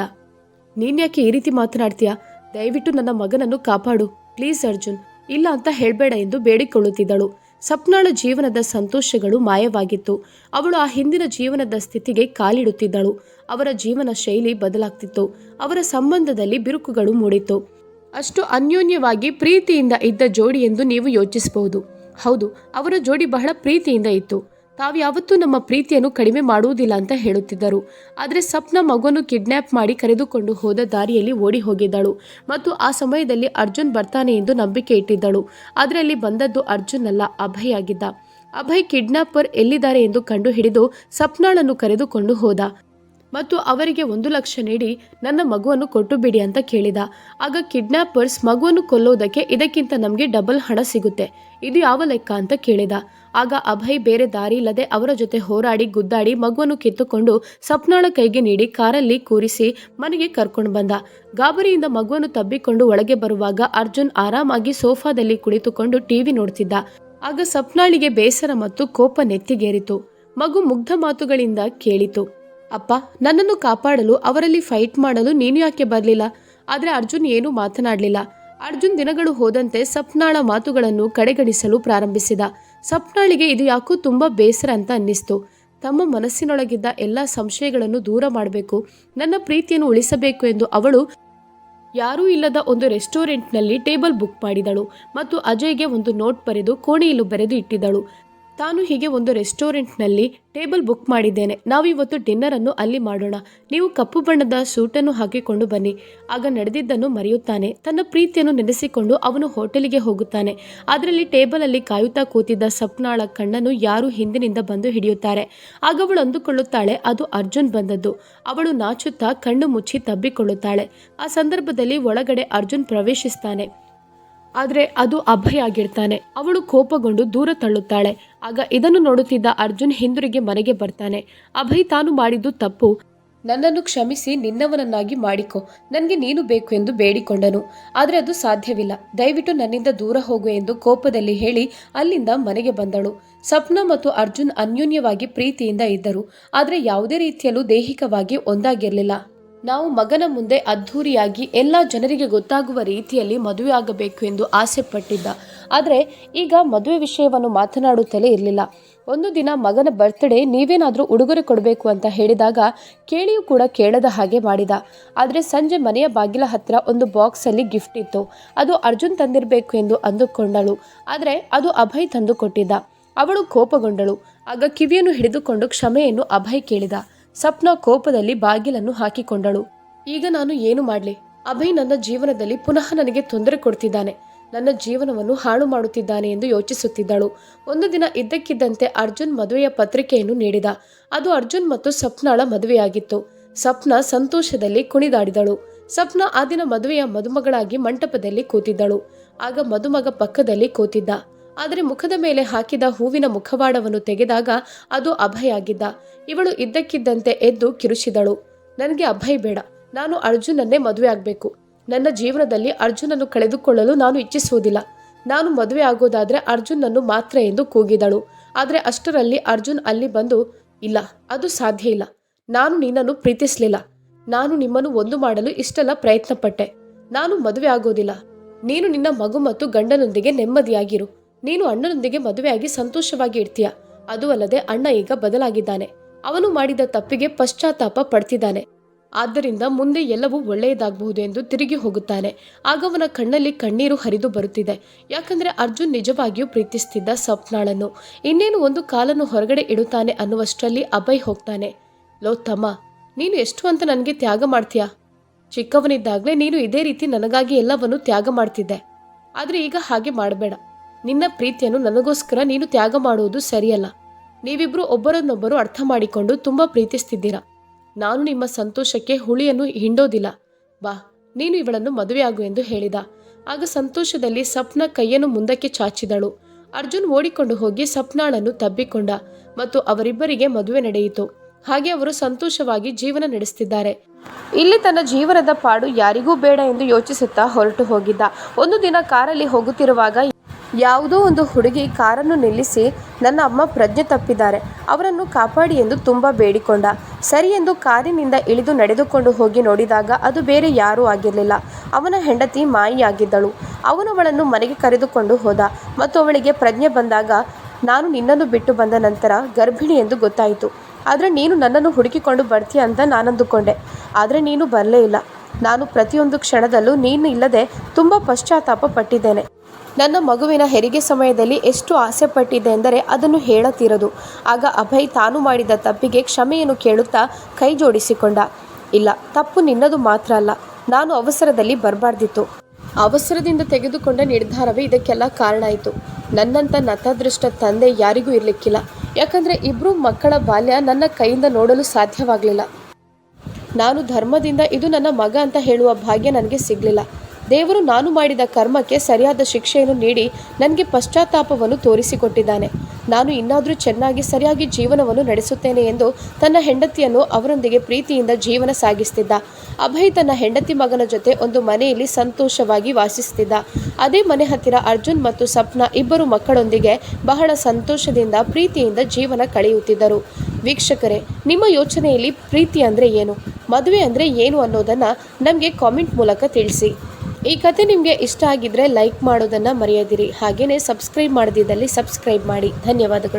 ನೀನ್ಯಾಕೆ ಈ ರೀತಿ ಮಾತನಾಡ್ತೀಯ? ದಯವಿಟ್ಟು ನನ್ನ ಮಗನನ್ನು ಕಾಪಾಡು. ಪ್ಲೀಸ್ ಅರ್ಜುನ್, ಇಲ್ಲ ಅಂತ ಹೇಳಬೇಡ ಎಂದು ಬೇಡಿಕೊಳ್ಳುತ್ತಿದ್ದಳು. ಸಪ್ನಾಳ ಜೀವನದ ಸಂತೋಷಗಳು ಮಾಯವಾಗಿತ್ತು. ಅವಳು ಆ ಹಿಂದಿನ ಜೀವನದ ಸ್ಥಿತಿಗೆ ಕಾಲಿಡುತ್ತಿದ್ದಳು. ಅವರ ಜೀವನ ಶೈಲಿ ಬದಲಾಗ್ತಿತ್ತು. ಅವರ ಸಂಬಂಧದಲ್ಲಿ ಬಿರುಕುಗಳು ಮೂಡಿತ್ತು. ಅಷ್ಟು ಅನ್ಯೋನ್ಯವಾಗಿ ಪ್ರೀತಿಯಿಂದ ಇದ್ದ ಜೋಡಿ ಎಂದು ನೀವು ಯೋಚಿಸಬಹುದು. ಹೌದು, ಅವರ ಜೋಡಿ ಬಹಳ ಪ್ರೀತಿಯಿಂದ ಇತ್ತು. ತಾವು ಯಾವತ್ತೂ ನಮ್ಮ ಪ್ರೀತಿಯನ್ನು ಕಡಿಮೆ ಮಾಡುವುದಿಲ್ಲ ಅಂತ ಹೇಳುತ್ತಿದ್ದರು. ಆದರೆ ಸಪ್ನ ಮಗುವನ್ನು ಕಿಡ್ನ್ಯಾಪ್ ಮಾಡಿ ಕರೆದುಕೊಂಡು ಹೋದ ದಾರಿಯಲ್ಲಿ ಓಡಿ ಹೋಗಿದ್ದಳು. ಮತ್ತು ಆ ಸಮಯದಲ್ಲಿ ಅರ್ಜುನ್ ಬರ್ತಾನೆ ಎಂದು ನಂಬಿಕೆ ಇಟ್ಟಿದ್ದಳು. ಆದರೆ ಅಲ್ಲಿ ಬಂದದ್ದು ಅರ್ಜುನ್ ಅಲ್ಲ ಅಭಯ್ ಆಗಿದ್ದ. ಅಭಯ್ ಕಿಡ್ನಾಪರ್ ಎಲ್ಲಿದ್ದಾರೆ ಎಂದು ಕಂಡುಹಿಡಿದು ಸಪ್ನಾಳನ್ನು ಕರೆದುಕೊಂಡು ಹೋದ. ಮತ್ತು ಅವರಿಗೆ ಒಂದು ಲಕ್ಷ ನೀಡಿ ನನ್ನ ಮಗುವನ್ನು ಕೊಟ್ಟು ಬಿಡಿ ಅಂತ ಕೇಳಿದ. ಆಗ ಕಿಡ್ನಾಪರ್ಸ್ ಮಗುವನ್ನು ಕೊಲ್ಲೋದಕ್ಕೆ ಇದಕ್ಕಿಂತ ನಮಗೆ ಡಬಲ್ ಹಣ ಸಿಗುತ್ತೆ. ಇದು ಯಾವ ಲೆಕ್ಕ ಅಂತ ಕೇಳಿದ. ಆಗ ಅಭಯ್ ಬೇರೆ ದಾರಿ ಇಲ್ಲದೆ ಅವರ ಜೊತೆ ಹೋರಾಡಿ ಗುದ್ದಾಡಿ ಮಗುವನ್ನು ಕಿತ್ತುಕೊಂಡು ಸಪ್ನಾಳ ಕೈಗೆ ನೀಡಿ ಕಾರಲ್ಲಿ ಕೂರಿಸಿ ಮನೆಗೆ ಕರ್ಕೊಂಡು ಬಂದ. ಗಾಬರಿಯಿಂದ ಮಗುವನ್ನು ತಬ್ಬಿಕೊಂಡು ಒಳಗೆ ಬರುವಾಗ ಅರ್ಜುನ್ ಆರಾಮಾಗಿ ಸೋಫಾದಲ್ಲಿ ಕುಳಿತುಕೊಂಡು ಟಿವಿ ನೋಡ್ತಿದ್ದ. ಆಗ ಸಪ್ನಾಳಿಗೆ ಬೇಸರ ಮತ್ತು ಕೋಪ ನೆತ್ತಿಗೇರಿತು. ಮಗು ಮುಗ್ಧ ಮಾತುಗಳಿಂದ ಕೇಳಿತು. ಅಪ್ಪ, ನನ್ನನ್ನು ಕಾಪಾಡಲು ಅವರಲ್ಲಿ ಫೈಟ್ ಮಾಡಲು ನೀನು ಯಾಕೆ ಬರಲಿಲ್ಲ? ಆದರೆ ಅರ್ಜುನ್ ಏನೂ ಮಾತನಾಡಲಿಲ್ಲ. ಅರ್ಜುನ್ ದಿನಗಳು ಹೋದಂತೆ ಸಪ್ನಾಳ ಮಾತುಗಳನ್ನು ಕಡೆಗಣಿಸಲು ಪ್ರಾರಂಭಿಸಿದ. ಸಪ್ನಾಳಿಗೆ ಇದು ಯಾಕೋ ತುಂಬ ಬೇಸರ ಅಂತ ಅನ್ನಿಸ್ತು. ತಮ್ಮ ಮನಸ್ಸಿನೊಳಗಿದ್ದ ಎಲ್ಲ ಸಂಶಯಗಳನ್ನು ದೂರ ಮಾಡಬೇಕು. ನನ್ನ ಪ್ರೀತಿಯನ್ನು ಉಳಿಸಬೇಕು ಎಂದು ಅವಳು ಯಾರೂ ಇಲ್ಲದ ಒಂದು ರೆಸ್ಟೋರೆಂಟ್ನಲ್ಲಿ ಟೇಬಲ್ ಬುಕ್ ಮಾಡಿದಳು ಮತ್ತು ಅಜಯ್ಗೆ ಒಂದು ನೋಟ್ ಬರೆದು ಕೋಣೆಯಲ್ಲೂ ಬರೆದು ಇಟ್ಟಿದ್ದಳು. ತಾನು ಹೀಗೆ ಒಂದು ರೆಸ್ಟೋರೆಂಟ್ನಲ್ಲಿ ಟೇಬಲ್ ಬುಕ್ ಮಾಡಿದ್ದೇನೆ. ನಾವು ಇವತ್ತು ಡಿನ್ನರನ್ನು ಅಲ್ಲಿ ಮಾಡೋಣ. ನೀವು ಕಪ್ಪು ಬಣ್ಣದ ಸೂಟನ್ನು ಹಾಕಿಕೊಂಡು ಬನ್ನಿ. ಆಗ ನಡೆದಿದ್ದನ್ನು ಮರೆಯುತ್ತಾನೆ. ತನ್ನ ಪ್ರೀತಿಯನ್ನು ನೆನೆಸಿಕೊಂಡು ಅವನು ಹೋಟೆಲಿಗೆ ಹೋಗುತ್ತಾನೆ. ಅದರಲ್ಲಿ ಟೇಬಲಲ್ಲಿ ಕಾಯುತ್ತಾ ಕೂತಿದ್ದ ಸಪ್ನಾಳ ಕಣ್ಣನ್ನು ಯಾರು ಹಿಂದಿನಿಂದ ಬಂದು ಹಿಡಿಯುತ್ತಾರೆ. ಆಗ ಅವಳು ಅಂದುಕೊಳ್ಳುತ್ತಾಳೆ, ಅದು ಅರ್ಜುನ್ ಬಂದದ್ದು. ಅವಳು ನಾಚುತ್ತಾ ಕಣ್ಣು ಮುಚ್ಚಿ ತಬ್ಬಿಕೊಳ್ಳುತ್ತಾಳೆ. ಆ ಸಂದರ್ಭದಲ್ಲಿ ಒಳಗಡೆ ಅರ್ಜುನ್ ಪ್ರವೇಶಿಸ್ತಾನೆ. ಆದರೆ ಅದು ಅಭಯ ಆಗಿರ್ತಾನೆ. ಅವಳು ಕೋಪಗೊಂಡು ದೂರ ತಳ್ಳುತ್ತಾಳೆ. ಆಗ ಇದನ್ನು ನೋಡುತ್ತಿದ್ದ ಅರ್ಜುನ್ ಹಿಂದಿರುಗಿ ಮನೆಗೆ ಬರ್ತಾನೆ. ಅಭಯ್ ತಾನು ಮಾಡಿದ್ದು ತಪ್ಪು. ನನ್ನನ್ನು ಕ್ಷಮಿಸಿ ನಿನ್ನವನನ್ನಾಗಿ ಮಾಡಿಕೊ. ನನಗೆ ನೀನು ಬೇಕು ಎಂದು ಬೇಡಿಕೊಂಡನು. ಆದರೆ ಅದು ಸಾಧ್ಯವಿಲ್ಲ. ದಯವಿಟ್ಟು ನನ್ನಿಂದ ದೂರ ಹೋಗು ಎಂದು ಕೋಪದಲ್ಲಿ ಹೇಳಿ ಅಲ್ಲಿಂದ ಮನೆಗೆ ಬಂದಳು. ಸಪ್ನ ಮತ್ತು ಅರ್ಜುನ್ ಅನ್ಯೋನ್ಯವಾಗಿ ಪ್ರೀತಿಯಿಂದ ಇದ್ದರು. ಆದರೆ ಯಾವುದೇ ರೀತಿಯಲ್ಲೂ ದೈಹಿಕವಾಗಿ ಒಂದಾಗಿರಲಿಲ್ಲ. ನಾವು ಮಗನ ಮುಂದೆ ಅದ್ಧೂರಿಯಾಗಿ ಎಲ್ಲ ಜನರಿಗೆ ಗೊತ್ತಾಗುವ ರೀತಿಯಲ್ಲಿ ಮದುವೆ ಆಗಬೇಕು ಎಂದು ಆಸೆ ಪಟ್ಟಿದ್ದ ಆದರೆ ಈಗ ಮದುವೆ ವಿಷಯವನ್ನು ಮಾತನಾಡುತ್ತಲೇ ಇರಲಿಲ್ಲ. ಒಂದು ದಿನ ಮಗನ ಬರ್ತ್ಡೇ ನೀವೇನಾದರೂ ಉಡುಗೊರೆ ಕೊಡಬೇಕು ಅಂತ ಹೇಳಿದಾಗ ಕೇಳಿಯೂ ಕೂಡ ಕೇಳದ ಹಾಗೆ ಮಾಡಿದ. ಆದರೆ ಸಂಜೆ ಮನೆಯ ಬಾಗಿಲ ಹತ್ತಿರ ಒಂದು ಬಾಕ್ಸಲ್ಲಿ ಗಿಫ್ಟ್ ಇತ್ತು. ಅದು ಅರ್ಜುನ್ ತಂದಿರಬೇಕು ಎಂದು ಅಂದುಕೊಂಡಳು. ಆದರೆ ಅದು ಅಭಯ್ ತಂದು ಕೊಟ್ಟಿದ್ದ ಅವಳು ಕೋಪಗೊಂಡಳು. ಆಗ ಕಿವಿಯನ್ನು ಹಿಡಿದುಕೊಂಡು ಕ್ಷಮೆಯನ್ನು ಅಭಯ್ ಕೇಳಿದ. ಸಪ್ನ ಕೋಪದಲ್ಲಿ ಬಾಗಿಲನ್ನು ಹಾಕಿಕೊಂಡಳು. ಈಗ ನಾನು ಏನು ಮಾಡಲಿ? ಅಭಯ್ ನನ್ನ ಜೀವನದಲ್ಲಿ ಪುನಃ ನನಗೆ ತೊಂದರೆ ಕೊಡ್ತಿದ್ದಾನೆ. ನನ್ನ ಜೀವನವನ್ನು ಹಾಳು ಮಾಡುತ್ತಿದ್ದಾನೆ ಎಂದು ಯೋಚಿಸುತ್ತಿದ್ದಳು. ಒಂದು ದಿನ ಇದ್ದಕ್ಕಿದ್ದಂತೆ ಅರ್ಜುನ್ ಮದುವೆಯ ಪತ್ರಿಕೆಯನ್ನು ನೀಡಿದ. ಅದು ಅರ್ಜುನ್ ಮತ್ತು ಸಪ್ನಾಳ ಮದುವೆಯಾಗಿತ್ತು. ಸಪ್ನ ಸಂತೋಷದಲ್ಲಿ ಕುಣಿದಾಡಿದಳು. ಸಪ್ನ ಆ ದಿನ ಮದುವೆಯ ಮದುಮಗಳಾಗಿ ಮಂಟಪದಲ್ಲಿ ಕೂತಿದ್ದಳು. ಆಗ ಮದುಮಗ ಪಕ್ಕದಲ್ಲಿ ಕೂತಿದ್ದ. ಆದರೆ ಮುಖದ ಮೇಲೆ ಹಾಕಿದ ಹೂವಿನ ಮುಖವಾಡವನ್ನು ತೆಗೆದಾಗ ಅದು ಅಭಯ ಆಗಿದ್ದ ಇವಳು ಇದ್ದಕ್ಕಿದ್ದಂತೆ ಎದ್ದು ಕಿರುಚಿದಳು. ನನಗೆ ಅಭಯ್ ಬೇಡ. ನಾನು ಅರ್ಜುನನ್ನೇ ಮದುವೆ ಆಗಬೇಕು. ನನ್ನ ಜೀವನದಲ್ಲಿ ಅರ್ಜುನನ್ನು ಕಳೆದುಕೊಳ್ಳಲು ನಾನು ಇಚ್ಛಿಸುವುದಿಲ್ಲ. ನಾನು ಮದುವೆ ಆಗೋದಾದ್ರೆ ಅರ್ಜುನನ್ನು ಮಾತ್ರ ಎಂದು ಕೂಗಿದಳು. ಆದರೆ ಅಷ್ಟರಲ್ಲಿ ಅರ್ಜುನ್ ಅಲ್ಲಿ ಬಂದು, ಇಲ್ಲ, ಅದು ಸಾಧ್ಯ ಇಲ್ಲ. ನಾನು ನಿನ್ನನ್ನು ಪ್ರೀತಿಸಲಿಲ್ಲ. ನಾನು ನಿಮ್ಮನ್ನು ಒಂದು ಮಾಡಲು ಇಷ್ಟೆಲ್ಲ ಪ್ರಯತ್ನಪಟ್ಟೆ. ನಾನು ಮದುವೆ ಆಗೋದಿಲ್ಲ. ನೀನು ನಿನ್ನ ಮಗು ಮತ್ತು ಗಂಡನೊಂದಿಗೆ ನೆಮ್ಮದಿಯಾಗಿರು. ನೀನು ಅಣ್ಣನೊಂದಿಗೆ ಮದುವೆಯಾಗಿ ಸಂತೋಷವಾಗಿ ಇರ್ತೀಯ ಅದು ಅಲ್ಲದೆ ಅಣ್ಣ ಈಗ ಬದಲಾಗಿದ್ದಾನೆ. ಅವನು ಮಾಡಿದ ತಪ್ಪಿಗೆ ಪಶ್ಚಾತ್ತಾಪ ಪಡ್ತಿದ್ದಾನೆ. ಆದ್ದರಿಂದ ಮುಂದೆ ಎಲ್ಲವೂ ಒಳ್ಳೆಯದಾಗಬಹುದು ಎಂದು ತಿರುಗಿ ಹೋಗುತ್ತಾನೆ. ಆಗ ಅವನ ಕಣ್ಣಲ್ಲಿ ಕಣ್ಣೀರು ಹರಿದು ಬರುತ್ತಿದೆ. ಯಾಕಂದ್ರೆ ಅರ್ಜುನ್ ನಿಜವಾಗಿಯೂ ಪ್ರೀತಿಸ್ತಿದ್ದ ಸಪ್ನಾಳನ್ನು ಇನ್ನೇನು ಒಂದು ಕಾಲನ್ನು ಹೊರಗಡೆ ಇಡುತ್ತಾನೆ ಅನ್ನುವಷ್ಟರಲ್ಲಿ ಅಭಯ್ ಹೋಗ್ತಾನೆ. ಲೋ ತಮ್ಮ, ನೀನು ಎಷ್ಟು ಅಂತ ನನಗೆ ತ್ಯಾಗ ಮಾಡ್ತೀಯಾ? ಚಿಕ್ಕವನಿದ್ದಾಗಲೇ ನೀನು ಇದೇ ರೀತಿ ನನಗಾಗಿ ಎಲ್ಲವನ್ನು ತ್ಯಾಗ ಮಾಡ್ತಿದ್ದೆ. ಆದರೆ ಈಗ ಹಾಗೆ ಮಾಡಬೇಡ. ನಿನ್ನ ಪ್ರೀತಿಯನ್ನು ನನಗೋಸ್ಕರ ನೀನು ತ್ಯಾಗ ಮಾಡುವುದು ಸರಿಯಲ್ಲ. ನೀವಿಬ್ರು ಒಬ್ಬರನ್ನೊಬ್ಬರು ಅರ್ಥ ಮಾಡಿಕೊಂಡು ತುಂಬ ಪ್ರೀತಿಸ್ತಿದ್ದೀರಾ. ನಾನು ನಿಮ್ಮ ಸಂತೋಷಕ್ಕೆ ಹುಳಿಯನ್ನು ಹಿಂಡೋದಿಲ್ಲ. ಬಾ, ನೀನು ಇವಳನ್ನು ಮದುವೆಯಾಗು ಎಂದು ಹೇಳಿದ. ಆಗ ಸಂತೋಷದಲ್ಲಿ ಸಪ್ನ ಕೈಯನ್ನು ಮುಂದಕ್ಕೆ ಚಾಚಿದಳು. ಅರ್ಜುನ್ ಓಡಿಕೊಂಡು ಹೋಗಿ ಸಪ್ನಾಳನ್ನು ತಬ್ಬಿಕೊಂಡ ಮತ್ತು ಅವರಿಬ್ಬರಿಗೆ ಮದುವೆ ನಡೆಯಿತು. ಹಾಗೆ ಅವರು ಸಂತೋಷವಾಗಿ ಜೀವನ ನಡೆಸ್ತಿದ್ದಾರೆ. ಇಲ್ಲಿ ತನ್ನ ಜೀವನದ ಪಾಡು ಯಾರಿಗೂ ಬೇಡ ಎಂದು ಯೋಚಿಸುತ್ತಾ ಹೊರಟು ಹೋಗಿದ್ದ. ಒಂದು ದಿನ ಕಾರಲ್ಲಿ ಹೋಗುತ್ತಿರುವಾಗ ಯಾವುದೋ ಒಂದು ಹುಡುಗಿ ಕಾರನ್ನು ನಿಲ್ಲಿಸಿ ನನ್ನ ಅಮ್ಮ ಪ್ರಜ್ಞೆ ತಪ್ಪಿದ್ದಾರೆ. ಅವರನ್ನು ಕಾಪಾಡಿ ಎಂದು ತುಂಬ ಬೇಡಿಕೊಂಡ. ಸರಿ ಎಂದು ಕಾರಿನಿಂದ ಇಳಿದು ನಡೆದುಕೊಂಡು ಹೋಗಿ ನೋಡಿದಾಗ ಅದು ಬೇರೆ ಯಾರೂ ಆಗಿರಲಿಲ್ಲ. ಅವನ ಹೆಂಡತಿ ಮಾಯಿಯಾಗಿದ್ದಳು. ಅವನು ಅವಳನ್ನು ಮನೆಗೆ ಕರೆದುಕೊಂಡು ಹೋದ. ಮತ್ತು ಅವಳಿಗೆ ಪ್ರಜ್ಞೆ ಬಂದಾಗ, ನಾನು ನಿನ್ನನ್ನು ಬಿಟ್ಟು ಬಂದ ನಂತರ ಗರ್ಭಿಣಿ ಎಂದು ಗೊತ್ತಾಯಿತು. ಆದರೆ ನೀನು ನನ್ನನ್ನು ಹುಡುಕಿಕೊಂಡು ಬರ್ತೀಯ ಅಂತ ನಾನಂದುಕೊಂಡೆ. ಆದರೆ ನೀನು ಬರಲೇ ಇಲ್ಲ. ನಾನು ಪ್ರತಿಯೊಂದು ಕ್ಷಣದಲ್ಲೂ ನೀನು ಇಲ್ಲದೆ ತುಂಬ ಪಶ್ಚಾತ್ತಾಪ ಪಟ್ಟಿದ್ದೇನೆ. ನನ್ನ ಮಗುವಿನ ಹೆರಿಗೆ ಸಮಯದಲ್ಲಿ ಎಷ್ಟು ಆಸೆ ಪಟ್ಟಿದ್ದೆ ಎಂದರೆ ಅದನ್ನು ಹೇಳತೀರದು. ಆಗ ಅಭಯ್ ತಾನು ಮಾಡಿದ ತಪ್ಪಿಗೆ ಕ್ಷಮೆಯನ್ನು ಕೇಳುತ್ತಾ ಕೈ ಜೋಡಿಸಿಕೊಂಡ. ಇಲ್ಲ, ತಪ್ಪು ನಿನ್ನದು ಮಾತ್ರ ಅಲ್ಲ, ನಾನು ಅವಸರದಲ್ಲಿ ಬರಬಾರ್ದಿತ್ತು. ಅವಸರದಿಂದ ತೆಗೆದುಕೊಂಡ ನಿರ್ಧಾರವೇ ಇದಕ್ಕೆಲ್ಲ ಕಾರಣ ಆಯಿತು. ನನ್ನಂಥ ನತದೃಷ್ಟ ತಂದೆ ಯಾರಿಗೂ ಇರಲಿಕ್ಕಿಲ್ಲ. ಯಾಕಂದರೆ ಇಬ್ಬರು ಮಕ್ಕಳ ಬಾಲ್ಯ ನನ್ನ ಕೈಯಿಂದ ನೋಡಲು ಸಾಧ್ಯವಾಗಲಿಲ್ಲ. ನಾನು ಧರ್ಮದಿಂದ ಇದು ನನ್ನ ಮಗ ಅಂತ ಹೇಳುವ ಭಾಗ್ಯ ನನಗೆ ಸಿಗಲಿಲ್ಲ. ದೇವರು ನಾನು ಮಾಡಿದ ಕರ್ಮಕ್ಕೆ ಸರಿಯಾದ ಶಿಕ್ಷೆಯನ್ನು ನೀಡಿ ನನಗೆ ಪಶ್ಚಾತ್ತಾಪವನ್ನು ತೋರಿಸಿಕೊಟ್ಟಿದ್ದಾನೆ. ನಾನು ಇನ್ನಾದರೂ ಚೆನ್ನಾಗಿ ಸರಿಯಾಗಿ ಜೀವನವನ್ನು ನಡೆಸುತ್ತೇನೆ ಎಂದು ತನ್ನ ಹೆಂಡತಿಯನ್ನು ಅವರೊಂದಿಗೆ ಪ್ರೀತಿಯಿಂದ ಜೀವನ ಸಾಗಿಸ್ತಿದ್ದ. ಅಭಯ್ ತನ್ನ ಹೆಂಡತಿ ಮಗನ ಜೊತೆ ಒಂದು ಮನೆಯಲ್ಲಿ ಸಂತೋಷವಾಗಿ ವಾಸಿಸುತ್ತಿದ್ದ ಅದೇ ಮನೆ ಹತ್ತಿರ ಅರ್ಜುನ್ ಮತ್ತು ಸಪ್ನ ಇಬ್ಬರು ಮಕ್ಕಳೊಂದಿಗೆ ಬಹಳ ಸಂತೋಷದಿಂದ ಪ್ರೀತಿಯಿಂದ ಜೀವನ ಕಳೆಯುತ್ತಿದ್ದರು. ವೀಕ್ಷಕರೇ, ನಿಮ್ಮ ಯೋಚನೆಯಲ್ಲಿ ಪ್ರೀತಿ ಅಂದರೆ ಏನು? ಮದುವೆ ಅಂದರೆ ಏನು ಅನ್ನೋದನ್ನು ನಮಗೆ ಕಾಮೆಂಟ್ ಮೂಲಕ ತಿಳಿಸಿ. ಈ ಕತೆ ನಿಮಗೆ ಇಷ್ಟ ಆಗಿದ್ರೆ ಲೈಕ್ ಮಾಡೋದನ್ನ ಮರೆಯದಿರಿ. ಹಾಗೆಯೇ ಸಬ್ಸ್ಕ್ರೈಬ್ ಮಾಡದಿದ್ದಲ್ಲಿ ಸಬ್ಸ್ಕ್ರೈಬ್ ಮಾಡಿ. ಧನ್ಯವಾದಗಳು.